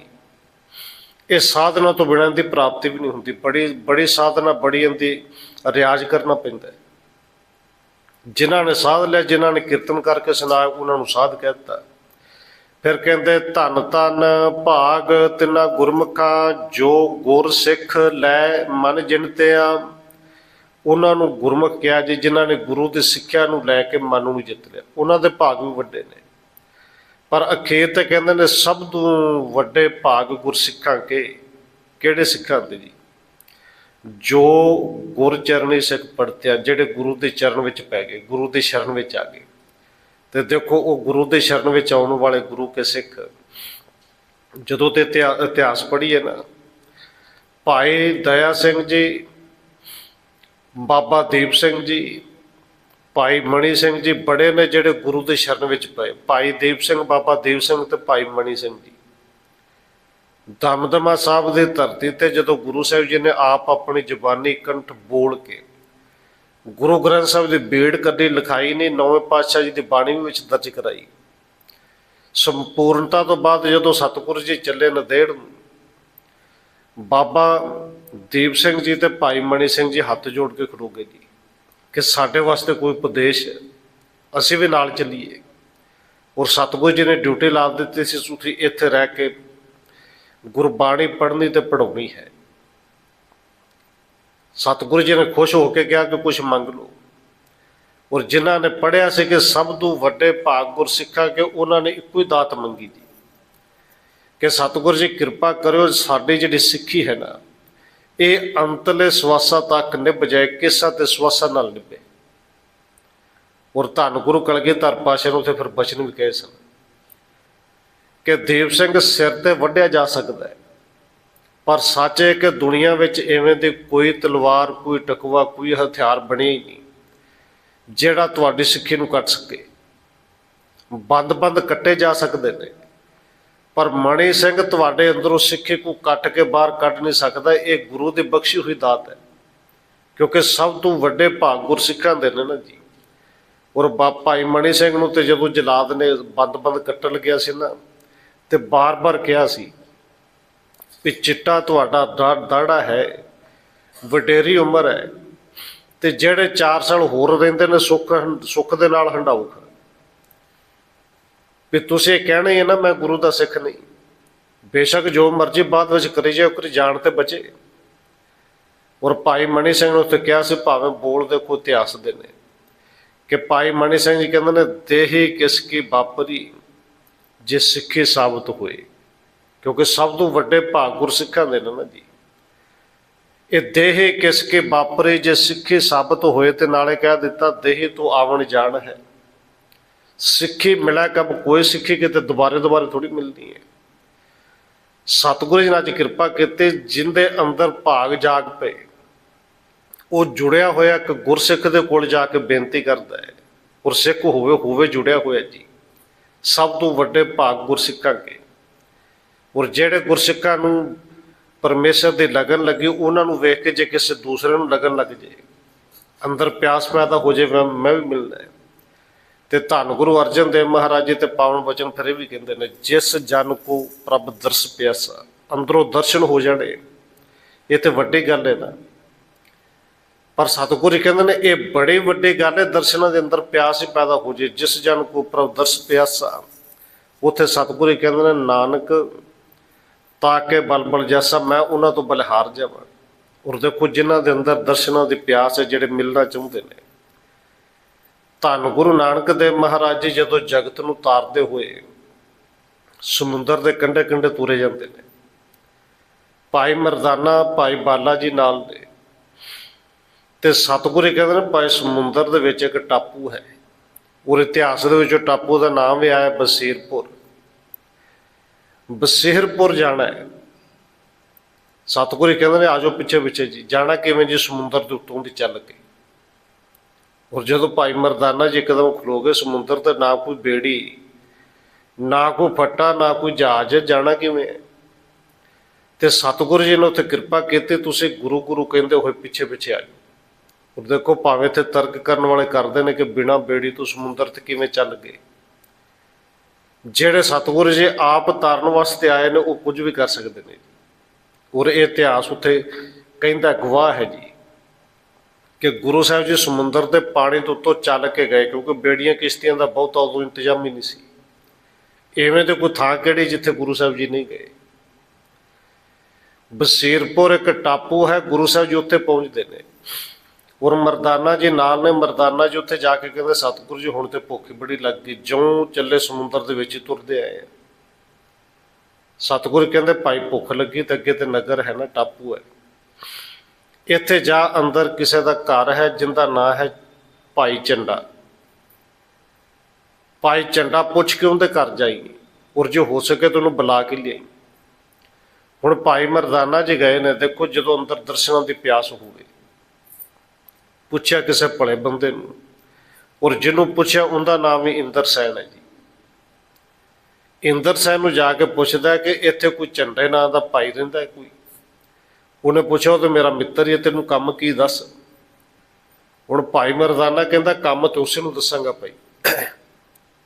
A: ਇਹ ਸਾਧਨਾ ਤੋਂ ਬਿਨਾਂ ਦੀ ਪ੍ਰਾਪਤੀ ਵੀ ਨਹੀਂ ਹੁੰਦੀ। ਬੜੀ ਬੜੀ ਸਾਧਨਾ ਬੜੀ ਹੁੰਦੀ ਰਿਆਜ਼ ਕਰਨਾ ਪੈਂਦਾ ਹੈ। ਜਿਨ੍ਹਾਂ ਨੇ ਸਾਧ ਲਿਆ, ਜਿਨ੍ਹਾਂ ਨੇ ਕੀਰਤਨ ਕਰਕੇ ਸੁਣਾਇਆ ਉਹਨਾਂ ਨੂੰ ਸਾਧ ਕਹਿ ਦਿੱਤਾ। ਫਿਰ ਕਹਿੰਦੇ, ਧੰਨ ਧੰਨ ਭਾਗ ਤਿੰਨਾ ਗੁਰਮੁਖਾਂ ਜੋ ਗੁਰ ਸਿੱਖ ਲੈ ਮਨ ਜਿਣਤਿਆ ਉਹਨਾਂ ਨੂੰ ਗੁਰਮੁਖ ਕਿਹਾ ਜੀ, ਜਿਨ੍ਹਾਂ ਨੇ ਗੁਰੂ ਦੀ ਸਿੱਖਿਆ ਨੂੰ ਲੈ ਕੇ ਮਨ ਨੂੰ ਜਿੱਤ ਲਿਆ। ਉਹਨਾਂ ਦੇ ਭਾਗ ਵੀ ਵੱਡੇ ਨੇ। ਪਰ ਅਖੀਰ ਤੇ ਕਹਿੰਦੇ ਨੇ, ਸਭ ਤੋਂ ਵੱਡੇ ਭਾਗ ਗੁਰਸਿੱਖਾਂ ਕੇ, ਕਿਹੜੇ ਸਿੱਖਾਂ ਦੇ ਜੀ? ਜੋ ਗੁਰ ਚਰਨੀ ਸਿੱਖ ਪੜਤਿਆ ਜਿਹੜੇ ਗੁਰੂ ਦੇ ਚਰਨ ਵਿੱਚ ਪੈ ਗਏ, ਗੁਰੂ ਦੀ ਸ਼ਰਨ ਵਿੱਚ ਆ ਗਏ। ਤੇ ਦੇਖੋ, ਉਹ ਗੁਰੂ ਦੇ ਸ਼ਰਨ ਵਿੱਚ ਆਉਣ ਵਾਲੇ ਗੁਰੂ ਕੇ ਸਿੱਖ, ਜਦੋਂ ਤੇ ਇਤਿਹਾ- ਇਤਿਹਾਸ ਪੜ੍ਹੀਏ ਨਾ, ਭਾਈ ਦਇਆ ਸਿੰਘ ਜੀ, ਬਾਬਾ ਦੀਪ ਸਿੰਘ ਜੀ, ਭਾਈ ਮਣੀ ਸਿੰਘ ਜੀ ਬੜੇ ਨੇ ਜਿਹੜੇ ਗੁਰੂ ਦੇ ਸ਼ਰਨ ਵਿੱਚ ਪਏ। ਭਾਈ ਦੀਪ ਸਿੰਘ, ਬਾਬਾ ਦੀਪ ਸਿੰਘ ਤੇ ਭਾਈ ਮਣੀ ਸਿੰਘ ਜੀ। ਦਮਦਮਾ ਸਾਹਿਬ ਦੀ ਧਰਤੀ ਤੇ ਜਦੋਂ ਗੁਰੂ ਸਾਹਿਬ ਜੀ ਨੇ ਆਪ ਆਪਣੀ ਜ਼ੁਬਾਨੀ ਕੰਠ ਬੋਲ ਕੇ ਗੁਰੂ ਗ੍ਰੰਥ ਸਾਹਿਬ ਦੀ ਬੇੜ ਕੱਢੀ ਲਿਖਾਈ ਨੇ ਨੌਵੇਂ ਪਾਤਸ਼ਾਹ ਜੀ ਦੀ ਬਾਣੀ ਵੀ ਵਿੱਚ ਦਰਜ ਕਰਾਈ। ਸੰਪੂਰਨਤਾ ਤੋਂ ਬਾਅਦ ਜਦੋਂ ਸਤਿਗੁਰੂ ਜੀ ਚੱਲੇ ਨਦੇੜ ਨੂੰ ਬਾਬਾ ਦੀਪ ਸਿੰਘ ਜੀ ਤੇ ਭਾਈ ਮਣੀ ਸਿੰਘ ਜੀ ਹੱਥ ਜੋੜ ਕੇ ਖੜੋਗੇ ਜੀ ਕਿ ਸਾਡੇ ਵਾਸਤੇ ਕੋਈ ਉਪਦੇਸ਼ ਅਸੀਂ ਵੀ ਨਾਲ ਚੱਲੀਏ। ਔਰ ਸਤਿਗੁਰੂ ਜੀ ਨੇ ਡਿਊਟੀ ਲਾ ਦਿੱਤੀ ਸੀ, ਤੁਸੀਂ ਇੱਥੇ ਰਹਿ ਕੇ ਗੁਰਬਾਣੀ ਪੜ੍ਹਨੀ ਤੇ ਪੜਾਉਣੀ ਹੈ। ਸਤਿਗੁਰੂ ਜੀ ਨੇ ਖੁਸ਼ ਹੋ ਕੇ ਕਿਹਾ ਕਿ ਕੁਝ ਮੰਗ ਲਓ। ਔਰ ਜਿਨ੍ਹਾਂ ਨੇ ਪੜਿਆ ਸੀ ਕਿ ਸਭ ਤੋਂ ਵੱਡੇ ਭਾਗ ਗੁਰਸਿੱਖਾਂ ਕੇ ਉਹਨਾਂ ਨੇ ਇੱਕੋ ਹੀ ਦਾਤ ਮੰਗੀ ਜੀ ਕਿ ਸਤਿਗੁਰੂ ਜੀ ਕਿਰਪਾ ਕਰਿਓ, ਸਾਡੀ ਜਿਹੜੀ ਸਿੱਖੀ ਹੈ ਨਾ, ਇਹ ਅੰਤਲੇ ਸਵਾਸਾਂ ਤੱਕ ਨਿਭ ਜਾਏ, ਕਿਸਾ ਤੇ ਸਵਾਸਾਂ ਨਾਲ ਨਿਭੇ। ਔਰ ਧੰਨ ਗੁਰੂ ਕਲਗੀਧਰ ਪਾਸ਼ਾ ਨੂੰ ਤੇ ਫਿਰ ਬਚਨ ਵੀ ਕਹੇ ਸਨ ਕਿ ਦੇਵ ਸਿੰਘ ਸਿਰ ਤੇ ਵੱਢਿਆ ਜਾ ਸਕਦਾ ਹੈ। ਪਰ ਸੱਚ ਹੈ ਕਿ ਦੁਨੀਆ ਵਿੱਚ ਐਵੇਂ ਦੀ ਕੋਈ ਤਲਵਾਰ, ਕੋਈ ਟਕਵਾ, ਕੋਈ ਹਥਿਆਰ ਬਣਿਆ ਹੀ ਨਹੀਂ, ਜਿਹੜਾ ਤੁਹਾਡੀ ਸਿੱਖੀ ਨੂੰ ਕੱਟ ਸਕੇ। ਬੰਦ-ਬੰਦ ਕੱਟੇ ਜਾ ਸਕਦੇ ਨੇ, ਪਰ ਮਣੀ ਸਿੰਘ ਤੁਹਾਡੇ ਅੰਦਰੋਂ ਸਿੱਖੀ ਨੂੰ ਕੱਟ ਕੇ ਬਾਹਰ ਕੱਢ ਨਹੀਂ ਸਕਦਾ, ਇਹ ਗੁਰੂ ਦੀ ਬਖਸ਼ੀ ਹੋਈ ਦਾਤ ਹੈ। ਕਿਉਂਕਿ ਸਭ ਤੋਂ ਵੱਡੇ ਭਾਗ ਗੁਰਸਿੱਖਾਂ ਦੇ ਨੇ ਨਾ ਜੀ। ਔਰ ਬਾ ਭਾਈ ਮਣੀ ਸਿੰਘ ਨੂੰ ਤੇ ਜਦੋਂ ਜਲਾਦ ਨੇ ਬੰਦ-ਬੰਦ ਕੱਟਣ ਲੱਗਿਆ ਸੀ ਨਾ, ਤੇ ਬਾਰ-ਬਾਰ ਕਿਹਾ ਸੀ ਵੀ ਚਿੱਟਾ ਤੁਹਾਡਾ ਦਾ- ਦਾੜਾ ਹੈ, ਵਡੇਰੀ ਉਮਰ ਹੈ, ਤੇ ਜਿਹੜੇ 4 ਸਾਲ ਹੋਰ ਰਹਿੰਦੇ ਨੇ ਸੁੱਖ ਸੁੱਖ ਦੇ ਨਾਲ ਹੰਡਾਊ ਵੀ ਤੁਸੀਂ ਇਹ ਕਹਿਣਾ ਹੀ ਨਾ, ਮੈਂ ਗੁਰੂ ਦਾ ਸਿੱਖ ਨਹੀਂ। ਬੇਸ਼ੱਕ ਜੋ ਮਰਜ਼ੀ ਬਾਅਦ ਵਿੱਚ ਕਰੀ ਜਾਏ ਕਰੀ ਜਾਣ ਤੇ ਬਚੇ। ਔਰ ਭਾਈ ਮਣੀ ਸਿੰਘ ਨੇ ਉੱਥੇ ਕਿਹਾ ਸੀ, ਭਾਵੇਂ ਬੋਲ ਦੇਖੋ ਇਤਿਹਾਸ ਦੇ ਨੇ। ਕਿ ਭਾਈ ਮਣੀ ਸਿੰਘ ਜੀ ਕਹਿੰਦੇ ਨੇ, ਦੇਹੀ ਕਿਸ ਕੀ ਬਾਪਰੀ ਜੇ ਸਿੱਖੀ ਸਾਬਤ ਹੋਏ। ਕਿਉਂਕਿ ਸਭ ਤੋਂ ਵੱਡੇ ਭਾਗ ਗੁਰਸਿੱਖਾਂ ਦੇ ਨੇ ਨਾ ਜੀ। ਇਹ ਦੇਹੇ ਕਿਸ ਕੇ ਬਾਪਰੇ ਜੇ ਸਿੱਖੀ ਸਾਬਤ ਹੋਏ ਤੇ ਨਾਲੇ ਕਹਿ ਦਿੱਤਾ, ਦੇਹੇ ਤੋਂ ਆਵਣ ਜਾਣ ਹੈ। ਸਿੱਖੀ ਮਿਲਿਆ ਕਬ ਕੋਈ ਸਿੱਖੀ ਕਿਤੇ ਦੁਬਾਰੇ ਦੁਬਾਰੇ ਥੋੜੀ ਮਿਲਦੀ ਹੈ। ਸਤਿਗੁਰੂ ਜੀ ਨੇ ਅੱਜ ਕਿਰਪਾ ਕੀਤੀ, ਜਿੰਦੇ ਅੰਦਰ ਭਾਗ ਜਾਗ ਪਏ, ਉਹ ਜੁੜਿਆ ਹੋਇਆ ਇੱਕ ਗੁਰਸਿੱਖ ਦੇ ਕੋਲ ਜਾ ਕੇ ਬੇਨਤੀ ਕਰਦਾ ਹੈ। ਗੁਰਸਿੱਖ ਹੋਵੇ ਹੋਵੇ ਜੁੜਿਆ ਹੋਇਆ ਜੀ। ਸਭ ਤੋਂ ਵੱਡੇ ਭਾਗ ਗੁਰਸਿੱਖਾਂ ਕੇ। ਔਰ ਜਿਹੜੇ ਗੁਰਸਿੱਖਾਂ ਨੂੰ ਪਰਮੇਸ਼ਰ ਦੀ ਲਗਨ ਲੱਗੀ, ਉਹਨਾਂ ਨੂੰ ਵੇਖ ਕੇ ਜੇ ਕਿਸੇ ਦੂਸਰੇ ਨੂੰ ਲਗਨ ਲੱਗ ਜੇ, ਅੰਦਰ ਪਿਆਸ ਪੈਦਾ ਹੋ ਜੇ ਮੈਂ ਵੀ ਮਿਲਣਾ ਹੈ। ਤੇ ਧੰਨ ਗੁਰੂ ਅਰਜਨ ਦੇਵ ਮਹਾਰਾਜ ਜੀ ਤੇ ਪਾਵਨ ਬਚਨ ਫਿਰ ਇਹ ਵੀ ਕਹਿੰਦੇ ਨੇ, ਜਿਸ ਜਨ ਕੋ ਪ੍ਰਭ ਦਰਸ ਪਿਆਸਾ, ਅੰਦਰੋਂ ਦਰਸ਼ਨ ਹੋ ਜਾਣੇ। ਇਹ ਤੇ ਵੱਡੀ ਗੱਲ ਹੈ ਨਾ। ਪਰ ਸਤਿਗੁਰੂ ਕਹਿੰਦੇ ਨੇ, ਇਹ ਬੜੀ ਵੱਡੀ ਗੱਲ ਹੈ, ਦਰਸ਼ਨਾਂ ਦੇ ਅੰਦਰ ਪਿਆਸ ਹੀ ਪੈਦਾ ਹੋ ਜੇ, ਜਿਸ ਜਨ ਕੋ ਪ੍ਰਭ ਦਰਸ ਪਿਆਸਾ। ਉਥੇ ਸਤਿਗੁਰੂ ਜੀ ਕਹਿੰਦੇ ਨੇ, ਨਾਨਕ ਤਾਂ ਕਿ ਬਲਬਲ ਜੈਸਾ ਮੈਂ ਉਹਨਾਂ ਤੋਂ ਬਲਹਾਰ ਜਾਵਾਂ। ਔਰ ਦੇਖੋ, ਜਿਨ੍ਹਾਂ ਦੇ ਅੰਦਰ ਦਰਸ਼ਨਾਂ ਦੀ ਪਿਆਸ ਹੈ, ਜਿਹੜੇ ਮਿਲਣਾ ਚਾਹੁੰਦੇ ਨੇ। ਧੰਨ ਗੁਰੂ ਨਾਨਕ ਦੇਵ ਮਹਾਰਾਜ ਜੀ, ਜਦੋਂ ਜਗਤ ਨੂੰ ਤਾਰਦੇ ਹੋਏ ਸਮੁੰਦਰ ਦੇ ਕੰਢੇ ਕੰਢੇ ਤੁਰੇ ਜਾਂਦੇ ਨੇ। ਭਾਈ ਮਰਦਾਨਾ, ਭਾਈ ਬਾਲਾ ਜੀ ਨਾਲ ਨੇ। ਤੇ ਸਤਿਗੁਰੂ ਕਹਿੰਦੇ ਨੇ, ਭਾਈ ਸਮੁੰਦਰ ਦੇ ਵਿੱਚ ਇੱਕ ਟਾਪੂ ਹੈ। ਔਰ ਇਤਿਹਾਸ ਦੇ ਵਿੱਚ ਟਾਪੂ ਦਾ ਨਾਮ ਵੀ ਆਇਆ ਬਸੀਰਪੁਰ। ਬਸੀਰਪੁਰ ਜਾਣਾ ਹੈ। ਸਤਿਗੁਰੂ ਕਹਿੰਦੇ ਨੇ ਆਜੋ ਪਿੱਛੇ ਪਿੱਛੇ ਜੀ। ਜਾਣਾ ਕਿਵੇਂ ਜੀ? ਸਮੁੰਦਰ ਦੇ ਉੱਤੋਂ ਦੀ ਚੱਲ ਕੇ। ਔਰ ਜਦੋਂ ਭਾਈ ਮਰਦਾਨਾ ਜੀ ਇੱਕਦਮ ਖਲੋ ਗਏ, ਸਮੁੰਦਰ ਤੇ ਨਾ ਕੋਈ ਬੇੜੀ, ਨਾ ਕੋਈ ਫੱਟਾ, ਨਾ ਕੋਈ ਜਹਾਜ਼ ਜਾਣਾ ਕਿਵੇਂ ਹੈ? ਤੇ ਸਤਿਗੁਰੂ ਜੀ ਨੇ ਉੱਥੇ ਕਿਰਪਾ ਕੀਤੀ, ਤੁਸੀਂ ਗੁਰੂ ਗੁਰੂ ਕਹਿੰਦੇ ਹੋਏ ਪਿੱਛੇ ਪਿੱਛੇ ਆ ਜਾਓ। ਔਰ ਦੇਖੋ, ਭਾਵੇਂ ਇੱਥੇ ਤਰਕ ਕਰਨ ਵਾਲੇ ਕਰਦੇ ਨੇ ਕਿ ਬਿਨਾ ਬੇੜੀ ਤੋਂ ਸਮੁੰਦਰ ਤੇ ਕਿਵੇਂ ਚੱਲ ਗਏ। ਜਿਹੜੇ ਸਤਿਗੁਰੂ ਜੀ ਆਪ ਤਾਰਨ ਵਾਸਤੇ ਆਏ ਨੇ, ਉਹ ਕੁਝ ਵੀ ਕਰ ਸਕਦੇ ਨੇ ਔਰ ਇਹ ਇਤਿਹਾਸ ਉੱਥੇ ਕਹਿੰਦਾ ਗਵਾਹ ਹੈ ਜੀ ਕਿ ਗੁਰੂ ਸਾਹਿਬ ਜੀ ਸਮੁੰਦਰ ਦੇ ਪਾਣੀ ਤੋਂ ਉੱਤੋਂ ਚੱਲ ਕੇ ਗਏ, ਕਿਉਂਕਿ ਬੇੜੀਆਂ ਕਿਸ਼ਤੀਆਂ ਦਾ ਬਹੁਤਾ ਉਦੋਂ ਇੰਤਜ਼ਾਮ ਹੀ ਨਹੀਂ ਸੀ। ਐਵੇਂ ਤੇ ਕੋਈ ਥਾਂ ਕਿਹੜੀ ਜਿੱਥੇ ਗੁਰੂ ਸਾਹਿਬ ਜੀ ਨਹੀਂ ਗਏ? ਬਸੀਰਪੁਰ ਇੱਕ ਟਾਪੂ ਹੈ, ਗੁਰੂ ਸਾਹਿਬ ਜੀ ਉੱਥੇ ਪਹੁੰਚਦੇ ਨੇ। ਔਰ ਮਰਦਾਨਾ ਜੀ ਨਾਲ ਨੇ, ਮਰਦਾਨਾ ਜੀ ਉੱਥੇ ਜਾ ਕੇ ਕਹਿੰਦੇ ਸਤਿਗੁਰੂ ਜੀ ਹੁਣ ਤੇ ਭੁੱਖ ਬੜੀ ਲੱਗ ਗਈ, ਜਿਉਂ ਚੱਲੇ ਸਮੁੰਦਰ ਦੇ ਵਿੱਚ ਤੁਰਦੇ ਆਏ ਆ। ਸਤਿਗੁਰੂ ਕਹਿੰਦੇ ਭਾਈ ਭੁੱਖ ਲੱਗੀ ਤੇ ਅੱਗੇ ਤੇ ਨਗਰ ਹੈ ਨਾ, ਟਾਪੂ ਹੈ। ਇੱਥੇ ਜਾ ਅੰਦਰ ਕਿਸੇ ਦਾ ਘਰ ਹੈ, ਜਿੰਦਾ ਨਾਂ ਹੈ ਭਾਈ ਚੰਡਾ ਭਾਈ ਚੰਡਾ ਪੁੱਛ ਕੇ ਉਹਦੇ ਘਰ ਜਾਈਏ ਔਰ ਜੇ ਹੋ ਸਕੇ ਤਾਂ ਉਹਨੂੰ ਬੁਲਾ ਕੇ ਲਿਆਈ। ਹੁਣ ਭਾਈ ਮਰਦਾਨਾ ਜੀ ਗਏ ਨੇ, ਦੇਖੋ ਜਦੋਂ ਅੰਦਰ ਦਰਸ਼ਨਾਂ ਦੀ ਪਿਆਸ ਹੋਵੇ। ਪੁੱਛਿਆ ਕਿਸੇ ਭਲੇ ਬੰਦੇ ਨੂੰ। ਔਰ ਜਿਹਨੂੰ ਪੁੱਛਿਆ ਉਹਦਾ ਨਾਮ ਵੀ ਇੰਦਰ ਸੈਨ ਹੈ ਜੀ। ਇੰਦਰ ਸੈਨ ਨੂੰ ਜਾ ਕੇ ਪੁੱਛਦਾ ਕਿ ਇੱਥੇ ਕੋਈ ਚੰਡੇ ਨਾਂ ਦਾ ਭਾਈ ਰਹਿੰਦਾ ਕੋਈ? ਉਹਨੇ ਪੁੱਛਿਆ, ਉਹ ਤੇ ਮੇਰਾ ਮਿੱਤਰ ਹੀ ਹੈ, ਤੈਨੂੰ ਕੰਮ ਕੀ ਦੱਸ? ਹੁਣ ਭਾਈ ਮਰਦਾਨਾ ਕਹਿੰਦਾ, ਕੰਮ ਤੇ ਉਸੇ ਨੂੰ ਦੱਸਾਂਗਾ ਭਾਈ।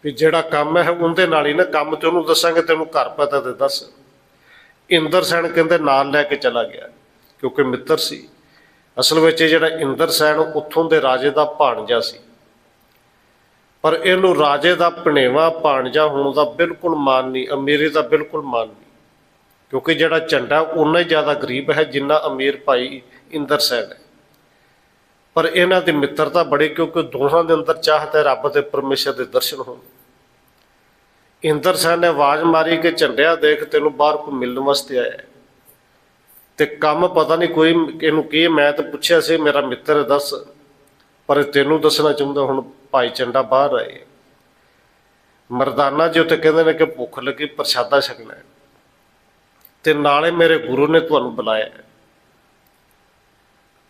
A: ਵੀ ਜਿਹੜਾ ਕੰਮ ਹੈ ਉਹਦੇ ਨਾਲ ਹੀ ਨਾ, ਕੰਮ ਤੇ ਉਹਨੂੰ ਦੱਸਾਂਗੇ, ਤੈਨੂੰ ਘਰ ਪਤਾ ਤੇ ਦੱਸ। ਇੰਦਰ ਸੈਨ ਕਹਿੰਦੇ, ਨਾਲ ਲੈ ਕੇ ਚਲਾ ਗਿਆ, ਕਿਉਂਕਿ ਮਿੱਤਰ ਸੀ। ਅਸਲ ਵਿੱਚ ਇਹ ਜਿਹੜਾ ਇੰਦਰ ਸੈਨ ਉੱਥੋਂ ਦੇ ਰਾਜੇ ਦਾ ਭਾਣਜਾ ਸੀ। ਪਰ ਇਹਨੂੰ ਰਾਜੇ ਦਾ ਭਣੇਵਾ ਭਾਣਜਾ ਹੋਣ ਦਾ ਬਿਲਕੁਲ ਮਾਨ ਨਹੀਂ, ਅਮੀਰੀ ਦਾ ਬਿਲਕੁਲ ਮਾਨ ਨਹੀਂ। ਕਿਉਂਕਿ ਜਿਹੜਾ ਝੰਡਾ ਉਨਾ ਹੀ ਜ਼ਿਆਦਾ ਗਰੀਬ ਹੈ ਜਿੰਨਾ ਅਮੀਰ ਭਾਈ ਇੰਦਰ ਸੈਨ ਹੈ। ਪਰ ਇਹਨਾਂ ਦੀ ਮਿੱਤਰਤਾ ਬੜੀ ਕਿਉਂਕਿ ਦੋਹਾਂ ਦੇ ਅੰਦਰ ਚਾਹਤ ਹੈ ਰੱਬ ਤੇ ਪਰਮੇਸ਼ਰ ਦੇ ਦਰਸ਼ਨ ਹੋਣ। ਇੰਦਰ ਸੈਨ ਨੇ ਆਵਾਜ਼ ਮਾਰੀ ਕਿ ਝੰਡਿਆ ਦੇਖ ਤੈਨੂੰ ਬਾਹਰ ਕੋਈ ਮਿਲਣ ਵਾਸਤੇ ਆਇਆ ਹੈ। ਤੇ ਕੰਮ ਪਤਾ ਨਹੀਂ ਕੋਈ ਇਹਨੂੰ ਕੀ, ਮੈਂ ਤਾਂ ਪੁੱਛਿਆ ਸੀ, ਮੇਰਾ ਮਿੱਤਰ ਦੱਸ, ਪਰ ਤੈਨੂੰ ਦੱਸਣਾ ਚਾਹੁੰਦਾ, ਹੁਣ ਭਾਈ ਚੰਡਾ ਬਾਹਰ ਆਏ ਮਰਦਾਨਾ ਜੀ ਉੱਤੇ ਕਹਿੰਦੇ ਨੇ ਕਿ ਭੁੱਖ ਲੱਗੀ, ਪ੍ਰਸ਼ਾਦਾ ਛਕਣਾ ਤੇ ਨਾਲੇ ਮੇਰੇ ਗੁਰੂ ਨੇ ਤੁਹਾਨੂੰ ਬੁਲਾਇਆ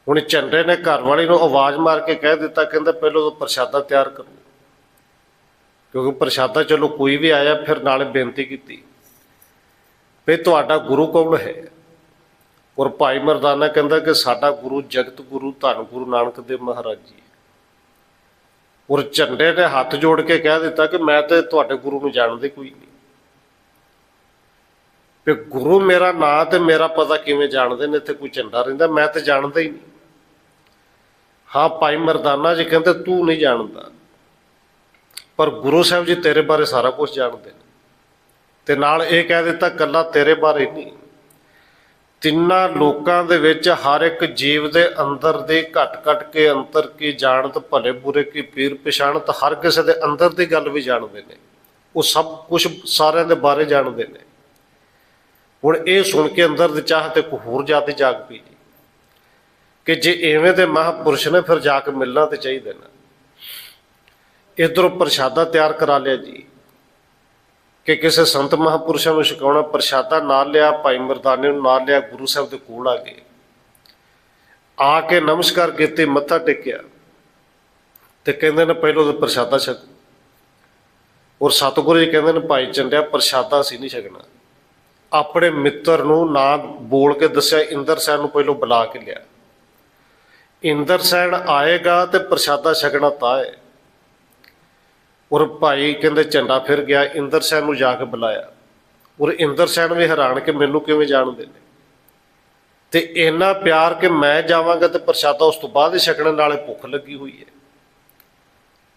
A: ਹੁਣ ਚੰਡੇ ਨੇ ਘਰ ਵਾਲੀ ਨੂੰ ਆਵਾਜ਼ ਮਾਰ ਕੇ ਕਹਿ ਦਿੱਤਾ, ਕਹਿੰਦਾ ਪਹਿਲਾਂ ਤਾਂ ਪ੍ਰਸ਼ਾਦਾ ਤਿਆਰ ਕਰੋ। ਕਿਉਂਕਿ ਪ੍ਰਸ਼ਾਦਾ ਚਲੋ ਕੋਈ ਵੀ ਆਇਆ, ਫਿਰ ਨਾਲੇ ਬੇਨਤੀ ਕੀਤੀ। ਵੀ ਤੁਹਾਡਾ ਗੁਰੂ ਕੌਣ ਹੈ? ਔਰ ਭਾਈ ਮਰਦਾਨਾ ਕਹਿੰਦਾ ਕਿ ਸਾਡਾ ਗੁਰੂ ਜਗਤ ਗੁਰੂ ਧੰਨ ਗੁਰੂ ਨਾਨਕ ਦੇਵ ਮਹਾਰਾਜ ਜੀ। ਔਰ ਝੰਡੇ ਨੇ ਹੱਥ ਜੋੜ ਕੇ ਕਹਿ ਦਿੱਤਾ ਕਿ ਮੈਂ ਤੇ ਤੁਹਾਡੇ ਗੁਰੂ ਨੂੰ ਜਾਣਦੇ ਕੋਈ ਨਹੀਂ। ਵੀ ਗੁਰੂ ਮੇਰਾ ਨਾਂ ਤੇ ਮੇਰਾ ਪਤਾ ਕਿਵੇਂ ਜਾਣਦੇ ਨੇ, ਇੱਥੇ ਕੋਈ ਝੰਡਾ ਰਹਿੰਦਾ, ਮੈਂ ਤੇ ਜਾਣਦਾ ਹੀ ਨਹੀਂ। ਹਾਂ, ਭਾਈ ਮਰਦਾਨਾ ਜੀ ਕਹਿੰਦੇ, ਤੂੰ ਨਹੀਂ ਜਾਣਦਾ। ਪਰ ਗੁਰੂ ਸਾਹਿਬ ਜੀ ਤੇਰੇ ਬਾਰੇ ਸਾਰਾ ਕੁਝ ਜਾਣਦੇ ਨੇ। ਤੇ ਨਾਲ ਇਹ ਕਹਿ ਦਿੱਤਾ, ਕੱਲਾ ਤੇਰੇ ਬਾਰੇ ਨਹੀਂ। ਤਿੰਨਾਂ ਲੋਕਾਂ ਦੇ ਵਿੱਚ ਹਰ ਇੱਕ ਜੀਵ ਦੇ ਅੰਦਰ ਦੇ ਘਟ ਘਟ ਕੇ ਅੰਤਰ ਕੀ ਜਾਣਤ, ਭਲੇ ਬੁਰੇ ਕੀ ਪੀਰ ਪਛਾਣਤ, ਹਰ ਕਿਸੇ ਦੇ ਅੰਦਰ ਦੀ ਗੱਲ ਵੀ ਜਾਣਦੇ ਨੇ। ਉਹ ਸਭ ਕੁਝ ਸਾਰਿਆਂ ਦੇ ਬਾਰੇ ਜਾਣਦੇ ਨੇ। ਹੁਣ ਇਹ ਸੁਣ ਕੇ ਅੰਦਰ ਦੀ ਚਾਹਤ ਇੱਕ ਹੋਰ ਜਾਤੀ ਜਾਗ ਪਈ ਜੀ ਕਿ ਜੇ ਐਵੇਂ ਦੇ ਮਹਾਪੁਰਸ਼ ਨੇ ਫਿਰ ਜਾ ਕੇ ਮਿਲਣਾ ਤੇ ਚਾਹੀਦਾ ਨਾ। ਇਧਰੋਂ ਪ੍ਰਸ਼ਾਦਾ ਤਿਆਰ ਕਰਾ ਲਿਆ ਜੀ। ਕਿ ਕਿਸੇ ਸੰਤ ਮਹਾਪੁਰਸ਼ਾਂ ਨੂੰ ਛਕਾਉਣਾ, ਪ੍ਰਸ਼ਾਦਾ ਨਾਲ ਲਿਆ, ਭਾਈ ਮਰਦਾਨੇ ਨੂੰ ਨਾਲ ਲਿਆ, ਗੁਰੂ ਸਾਹਿਬ ਦੇ ਕੋਲ ਆ ਗਏ। ਆ ਕੇ ਨਮਸਕਾਰ ਕੀਤੇ, ਮੱਥਾ ਟੇਕਿਆ ਤੇ ਕਹਿੰਦੇ ਨੇ ਪਹਿਲੋਂ ਤਾਂ ਪ੍ਰਸ਼ਾਦਾ ਛਕ। ਔਰ ਸਤਿਗੁਰੂ ਜੀ ਕਹਿੰਦੇ ਨੇ, ਭਾਈ ਚੰਡਿਆ, ਪ੍ਰਸ਼ਾਦਾ ਸੀ ਨਹੀਂ ਛਕਣਾ। ਆਪਣੇ ਮਿੱਤਰ ਨੂੰ ਨਾ ਬੋਲ ਕੇ ਦੱਸਿਆ, ਇੰਦਰ ਸੈਨ ਨੂੰ ਪਹਿਲੋਂ ਬੁਲਾ ਕੇ ਲਿਆ। ਇੰਦਰ ਸੈਨ ਆਏਗਾ ਤੇ ਪ੍ਰਸ਼ਾਦਾ ਛਕਣਾ ਤਾਂ ਹੈ। ਔਰ ਭਾਈ ਕਹਿੰਦੇ ਝੰਡਾ ਫਿਰ ਗਿਆ, ਇੰਦਰ ਸੈਨ ਨੂੰ ਜਾ ਕੇ ਬੁਲਾਇਆ। ਔਰ ਇੰਦਰ ਸੈਨ ਵੀ ਹੈਰਾਨ ਕਿ ਮੈਨੂੰ ਕਿਵੇਂ ਜਾਣਦੇ ਨੇ ਤੇ ਇੰਨਾ ਪਿਆਰ ਕਿ ਮੈਂ ਜਾਵਾਂਗਾ ਤੇ ਪ੍ਰਸ਼ਾਦਾ ਉਸ ਤੋਂ ਬਾਅਦ ਹੀ ਛਕਣ, ਨਾਲੇ ਭੁੱਖ ਲੱਗੀ ਹੋਈ ਹੈ।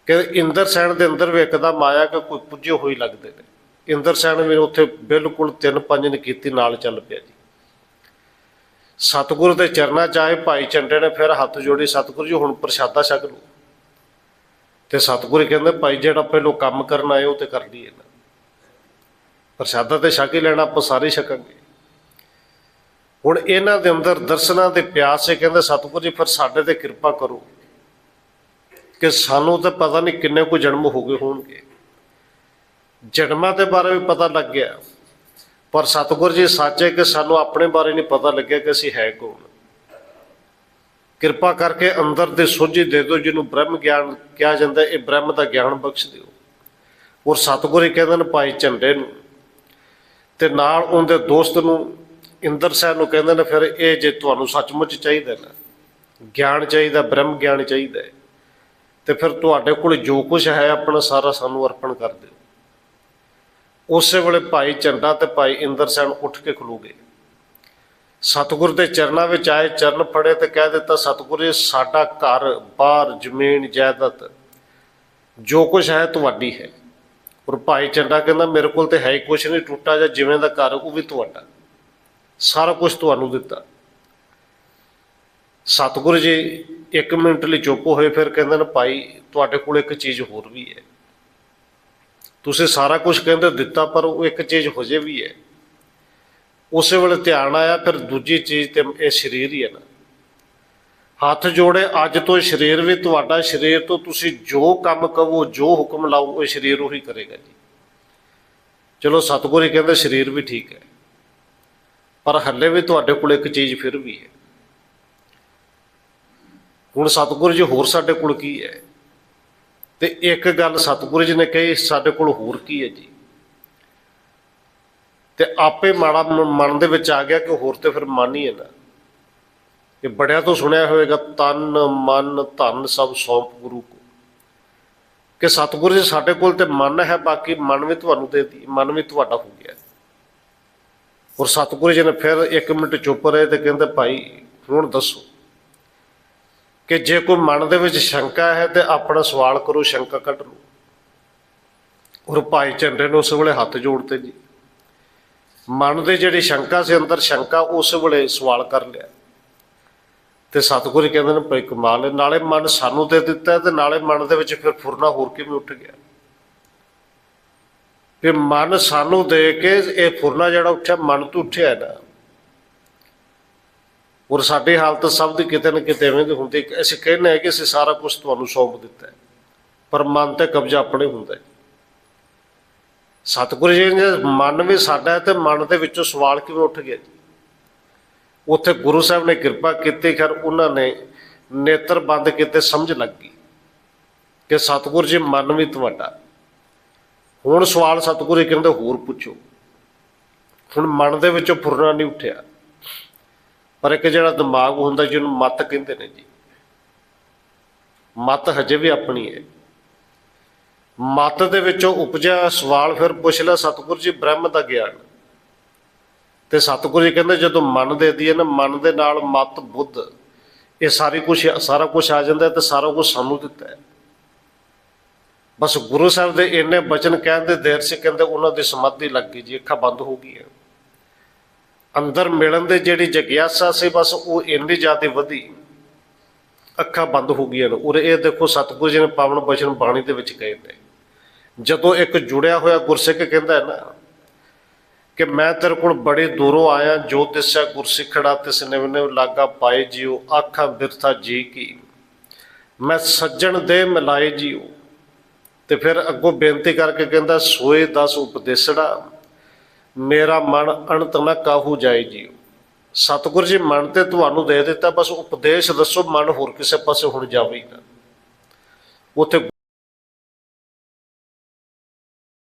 A: ਕਿ ਇੰਦਰ ਸੈਨ ਦੇ ਅੰਦਰ ਵੇਖਦਾ ਮਾਇਆ ਕਿ ਕੋਈ ਪੁੱਜੇ ਹੋਈ ਲੱਗਦੇ ਨੇ। ਇੰਦਰ ਸੈਨ ਵੀ ਉੱਥੇ ਬਿਲਕੁਲ ਤਿੰਨ ਪੰਜ ਨੇ ਕੀਤੀ, ਨਾਲ ਚੱਲ ਪਿਆ ਜੀ। ਸਤਿਗੁਰੂ ਦੇ ਚਰਨਾਂ 'ਚ ਆਏ, ਭਾਈ ਚੰਡੇ ਨੇ ਫਿਰ ਹੱਥ ਜੋੜੀ, ਸਤਿਗੁਰੂ ਜੀ ਹੁਣ ਪ੍ਰਸ਼ਾਦਾ ਛਕ ਲਓ। ਤੇ ਸਤਿਗੁਰੂ ਕਹਿੰਦੇ ਭਾਈ ਜਿਹੜਾ ਪਹਿਲੋਂ ਕੰਮ ਕਰਨ ਆਏ, ਉਹ ਤੇ ਕਰ ਲਈਏ ਨਾ। ਪ੍ਰਸ਼ਾਦਾ ਤੇ ਛਕ ਹੀ ਲੈਣਾ, ਆਪਾਂ ਸਾਰੇ ਛਕਾਂਗੇ। ਹੁਣ ਇਹਨਾਂ ਦੇ ਅੰਦਰ ਦਰਸ਼ਨਾਂ ਦੇ ਪਿਆਸ ਹੈ ਕਹਿੰਦੇ, ਸਤਿਗੁਰੂ ਜੀ, ਫਿਰ ਸਾਡੇ ਤੇ ਕਿਰਪਾ ਕਰੋ ਕਿ ਸਾਨੂੰ ਤਾਂ ਪਤਾ ਨਹੀਂ ਕਿੰਨੇ ਕੁ ਜਨਮ ਹੋ ਗਏ ਹੋਣਗੇ। ਜਨਮਾਂ ਦੇ ਬਾਰੇ ਵੀ ਪਤਾ ਲੱਗ ਗਿਆ, ਪਰ ਸਤਿਗੁਰੂ ਜੀ, ਸੱਚ ਹੈ ਕਿ ਸਾਨੂੰ ਆਪਣੇ ਬਾਰੇ ਨਹੀਂ ਪਤਾ ਲੱਗਿਆ ਕਿ ਅਸੀਂ ਹੈ ਕੌਣ। ਕਿਰਪਾ ਕਰਕੇ ਅੰਦਰ ਦੇ ਸੋਝੀ ਦੇ ਦਿਓ ਜਿਹਨੂੰ ਬ੍ਰਹਮ ਗਿਆਨ ਕਿਹਾ ਜਾਂਦਾ ਇਹ ਬ੍ਰਹਮ ਦਾ ਗਿਆਨ ਬਖਸ਼ ਦਿਓ। ਔਰ ਸਤਿਗੁਰੂ ਹੀ ਕਹਿੰਦੇ ਨੇ ਭਾਈ ਝੰਡੇ ਨੂੰ। ਤੇ ਨਾਲ ਉਹਦੇ ਦੋਸਤ ਨੂੰ ਇੰਦਰ ਸਾਹਿਬ ਨੂੰ ਕਹਿੰਦੇ ਨੇ ਫਿਰ ਇਹ ਜੇ ਤੁਹਾਨੂੰ ਸੱਚਮੁੱਚ ਚਾਹੀਦਾ ਨਾ ਗਿਆਨ ਚਾਹੀਦਾ ਬ੍ਰਹਮ ਗਿਆਨ ਚਾਹੀਦਾ ਹੈ, ਤੇ ਫਿਰ ਤੁਹਾਡੇ ਕੋਲ ਜੋ ਕੁਝ ਹੈ ਆਪਣਾ ਸਾਰਾ ਸਾਨੂੰ ਅਰਪਣ ਕਰ ਦਿਓ। ਉਸੇ ਵੇਲੇ ਭਾਈ ਝੰਡਾ ਤੇ ਭਾਈ ਇੰਦਰ ਸਾਹਿਬ ਉੱਠ ਕੇ ਖਲੋਗੇ ਸਤਿਗੁਰ ਦੇ ਚਰਨਾਂ ਵਿੱਚ ਆਏ, ਚਰਨ ਫੜੇ ਤੇ ਕਹਿ ਦਿੱਤਾ, ਸਤਿਗੁਰ ਜੀ ਸਾਡਾ ਘਰ, ਬਾਹਰ ਜ਼ਮੀਨ ਜਾਇਦਾਦ ਜੋ ਕੁਝ ਹੈ ਤੁਹਾਡੀ ਹੈ। ਔਰ ਭਾਈ ਚੰਡਾ ਕਹਿੰਦਾ, ਮੇਰੇ ਕੋਲ ਤੇ ਹੈ ਹੀ ਕੁਝ ਨਹੀਂ, ਟੁੱਟਾ ਜਾਂ ਜਿਵੇਂ ਦਾ ਘਰ, ਉਹ ਵੀ ਤੁਹਾਡਾ। ਸਾਰਾ ਕੁਝ ਤੁਹਾਨੂੰ ਦਿੱਤਾ। ਸਤਿਗੁਰੂ ਜੀ 1 ਮਿੰਟ ਲਈ ਚੁੱਪ ਹੋਏ, ਫਿਰ ਕਹਿੰਦੇ ਨੇ, ਭਾਈ, ਤੁਹਾਡੇ ਕੋਲ ਇੱਕ ਚੀਜ਼ ਹੋਰ ਵੀ ਹੈ। ਤੁਸੀਂ ਸਾਰਾ ਕੁਝ ਕਹਿੰਦੇ ਦਿੱਤਾ, ਪਰ ਉਹ ਇੱਕ ਚੀਜ਼ ਹੋ ਜੇ ਵੀ ਹੈ। ਉਸੇ ਵੇਲੇ ਧਿਆਨ ਆਇਆ, ਫਿਰ ਦੂਜੀ ਚੀਜ਼ ਤੇ ਇਹ ਸਰੀਰ ਹੀ ਹੈ ਨਾ। ਹੱਥ ਜੋੜੇ, ਅੱਜ ਤੋਂ ਸਰੀਰ ਵੀ ਤੁਹਾਡਾ ਸਰੀਰ ਤੋਂ ਤੁਸੀਂ ਜੋ ਕੰਮ ਕਹੋ, ਜੋ ਹੁਕਮ ਲਾਓ, ਉਹ ਸਰੀਰ ਉਹੀ ਕਰੇਗਾ ਜੀ। ਚਲੋ ਸਤਿਗੁਰੂ ਹੀ ਕਹਿੰਦੇ ਸਰੀਰ ਵੀ ਠੀਕ ਹੈ, ਪਰ ਹੱਲੇ ਵੀ ਤੁਹਾਡੇ ਕੋਲ ਇੱਕ ਚੀਜ਼ ਫਿਰ ਵੀ ਹੈ। ਹੁਣ ਸਤਿਗੁਰੂ ਜੀ, ਹੋਰ ਸਾਡੇ ਕੋਲ ਕੀ ਹੈ? ਤੇ ਇੱਕ ਗੱਲ ਸਤਿਗੁਰੂ ਜੀ ਨੇ ਕਹੀ, ਸਾਡੇ ਕੋਲ ਹੋਰ ਕੀ ਹੈ ਜੀ? ਤੇ ਆਪੇ ਮਾੜਾ ਮਨ ਦੇ ਵਿੱਚ ਆ ਗਿਆ ਕਿ ਹੋਰ ਤੇ ਫਿਰ ਮਨ ਹੀ ਹੈ ਨਾ। ਇਹ ਬੜਿਆਂ ਤੋਂ ਸੁਣਿਆ ਹੋਵੇਗਾ, ਤਨ, ਮਨ, ਧਨ ਸਭ ਸੌਂਪ ਗੁਰੂ ਕੋ। ਕਿ ਸਤਿਗੁਰੂ ਜੀ ਸਾਡੇ ਕੋਲ ਤੇ ਮਨ ਹੈ, ਬਾਕੀ ਮਨ ਵੀ ਤੁਹਾਨੂੰ ਦੇ ਦੀ, ਮਨ ਵੀ ਤੁਹਾਡਾ ਹੋ ਗਿਆ। ਔਰ ਸਤਿਗੁਰੂ ਜੀ ਨੇ ਫਿਰ ਇੱਕ ਮਿੰਟ ਚੁੱਪ ਰਹੇ ਤੇ ਕਹਿੰਦੇ, ਭਾਈ, ਹੁਣ ਦੱਸੋ ਕਿ ਜੇ ਕੋਈ ਮਨ ਦੇ ਵਿੱਚ ਸ਼ੰਕਾ ਹੈ ਤੇ ਆਪਣਾ ਸਵਾਲ ਕਰੋ ਸ਼ੰਕਾ ਕੱਢ ਲਓ। ਔਰ ਭਾਈ ਝੰਡੇ ਨੇ ਉਸ ਵੇਲੇ ਹੱਥ ਜੋੜਤੇ ਜੀ। ਮਨ ਦੇ ਜਿਹੜੀ ਸ਼ੰਕਾ ਸੀ, ਅੰਦਰ ਸ਼ੰਕਾ, ਉਸ ਵੇਲੇ ਸਵਾਲ ਕਰ ਲਿਆ। ਤੇ ਸਤਿਗੁਰੂ ਕਹਿੰਦੇ ਨੇ, ਭਾਈ ਕਮਾਲ ਹੈ, ਨਾਲੇ ਮਨ ਸਾਨੂੰ ਦੇ ਦਿੱਤਾ ਹੈ ਤੇ ਨਾਲੇ ਮਨ ਦੇ ਵਿੱਚ ਫਿਰ ਫੁਰਨਾ ਹੋਰ ਕਿਵੇਂ ਉੱਠ ਗਿਆ? ਕਿ ਮਨ ਸਾਨੂੰ ਦੇ ਕੇ ਇਹ ਫੁਰਨਾ ਜਿਹੜਾ ਉੱਠਿਆ, ਮਨ ਤੋਂ ਉੱਠਿਆ ਨਾ। ਔਰ ਸਾਡੀ ਹਾਲਤ ਸਭ ਦੀ ਕਿਤੇ ਨਾ ਕਿਤੇ ਐਵੇਂ ਦੀ ਹੁੰਦੀ ਅਸੀਂ ਕਹਿੰਦੇ ਹਾਂ ਕਿ ਅਸੀਂ ਸਾਰਾ ਕੁਝ ਤੁਹਾਨੂੰ ਸੌਂਪ ਦਿੱਤਾ ਪਰ ਮਨ ਤੇ ਕਬਜ਼ਾ ਆਪਣੇ ਹੁੰਦਾ ਹੈ। ਸਤਿਗੁਰੂ ਜੀ ਨੇ ਮਨ ਵੀ ਸਾਡਾ ਹੈ ਤੇ ਮਨ ਦੇ ਵਿੱਚੋਂ ਸਵਾਲ ਕਿਵੇਂ ਉੱਠ ਗਿਆ ਜੀ? ਉੱਥੇ ਗੁਰੂ ਸਾਹਿਬ ਨੇ ਕਿਰਪਾ ਕੀਤੀ, ਖੈਰ ਉਹਨਾਂ ਨੇ ਨੇਤਰ ਬੰਦ ਕੀਤੇ, ਸਮਝ ਲੱਗੀ ਕਿ ਸਤਿਗੁਰੂ ਜੀ ਮਨ ਵੀ ਤੁਹਾਡਾ ਹੁਣ ਸਵਾਲ ਸਤਿਗੁਰੂ ਜੀ ਕਹਿੰਦੇ ਹੋਰ ਪੁੱਛੋ। ਹੁਣ ਮਨ ਦੇ ਵਿੱਚੋਂ ਫੁਰਨਾ ਨਹੀਂ ਉੱਠਿਆ। ਪਰ ਇੱਕ ਜਿਹੜਾ ਦਿਮਾਗ ਹੁੰਦਾ ਜਿਹਨੂੰ ਮਤ ਕਹਿੰਦੇ ਨੇ ਜੀ। ਮਤ ਹਜੇ ਵੀ ਆਪਣੀ ਹੈ। ਮਤ ਦੇ ਵਿੱਚੋਂ ਉਪਜਿਆ ਸਵਾਲ ਫਿਰ ਪੁੱਛ ਲਿਆ, ਸਤਿਗੁਰੂ ਜੀ ਬ੍ਰਹਮ ਦਾ ਗਿਆਨ। ਤੇ ਸਤਿਗੁਰੂ ਜੀ ਕਹਿੰਦੇ, ਜਦੋਂ ਮਨ ਦੇ ਦੀ ਹੈ ਨਾ, ਮਨ ਦੇ ਨਾਲ ਮਤ, ਬੁੱਧ, ਇਹ ਸਾਰੀ ਕੁਝ ਸਾਰਾ ਕੁਝ ਆ ਜਾਂਦਾ ਹੈ ਤੇ ਸਾਰਾ ਕੁਝ ਸਾਨੂੰ ਦਿੱਤਾ ਹੈ। ਬਸ ਗੁਰੂ ਸਾਹਿਬ ਦੇ ਇੰਨੇ ਬਚਨ ਕਹਿੰਦੇ, ਦੇਰ ਸੇ ਕਹਿੰਦੇ, ਉਹਨਾਂ ਦੀ ਸਮਾਧੀ ਲੱਗ ਗਈ ਜੀ, ਅੱਖਾਂ ਬੰਦ ਹੋ ਗਈਆਂ। ਅੰਦਰ ਮਿਲਣ ਦੇ ਜਿਹੜੀ ਜਗਿਆਸਾ ਸੀ, ਬਸ ਉਹ ਇੰਨੀ ਜ਼ਿਆਦਾ ਵਧੀ। ਅੱਖਾਂ ਬੰਦ ਹੋ ਗਈਆਂ ਨੇ। ਔਰ ਇਹ ਦੇਖੋ, ਸਤਿਗੁਰੂ ਜੀ ਨੇ ਪਾਵਨ ਬਚਨ ਬਾਣੀ ਦੇ ਵਿੱਚ ਕਹੇ ਨੇ। ਜਦੋਂ ਇੱਕ ਜੁੜਿਆ ਹੋਇਆ ਗੁਰਸਿੱਖ ਕਹਿੰਦਾ ਨਾ ਕਿ ਮੈਂ ਤੇਰੇ ਕੋਲ ਬੜੇ ਦੂਰੋਂ ਆਇਆ, ਜੋ ਤਿਸਾ ਗੁਰਸਿੱਖੜਾ, ਤਿਸ ਨਿਵ ਲਾਗਾ ਪਾਏ ਜਿਉ ਆਖਾਂ ਬਿਰਥਾ ਜੀ ਕੀ। ਮੈਂ ਸੱਜਣ ਦੇ ਮਿਲਾਏ ਜਿਉ ਤੇ ਫਿਰ ਅੱਗੋਂ ਬੇਨਤੀ ਕਰਕੇ ਕਹਿੰਦਾ, ਸੋਏ ਦਸ ਉਪਦੇਸੜਾ, ਮੇਰਾ ਮਨ ਅਣਤ ਨਾ ਕਾਹੂ ਜਾਏ ਜੀਓ। ਸਤਿਗੁਰ ਜੀ, ਮਨ ਤੇ ਤੁਹਾਨੂੰ ਦੇ ਦਿੱਤਾ, ਬਸ ਉਪਦੇਸ਼ ਦੱਸੋ, ਮਨ ਹੋਰ ਕਿਸੇ ਪਾਸੇ ਹੁਣ ਜਾਵੇ ਨਾ ਉੱਥੇ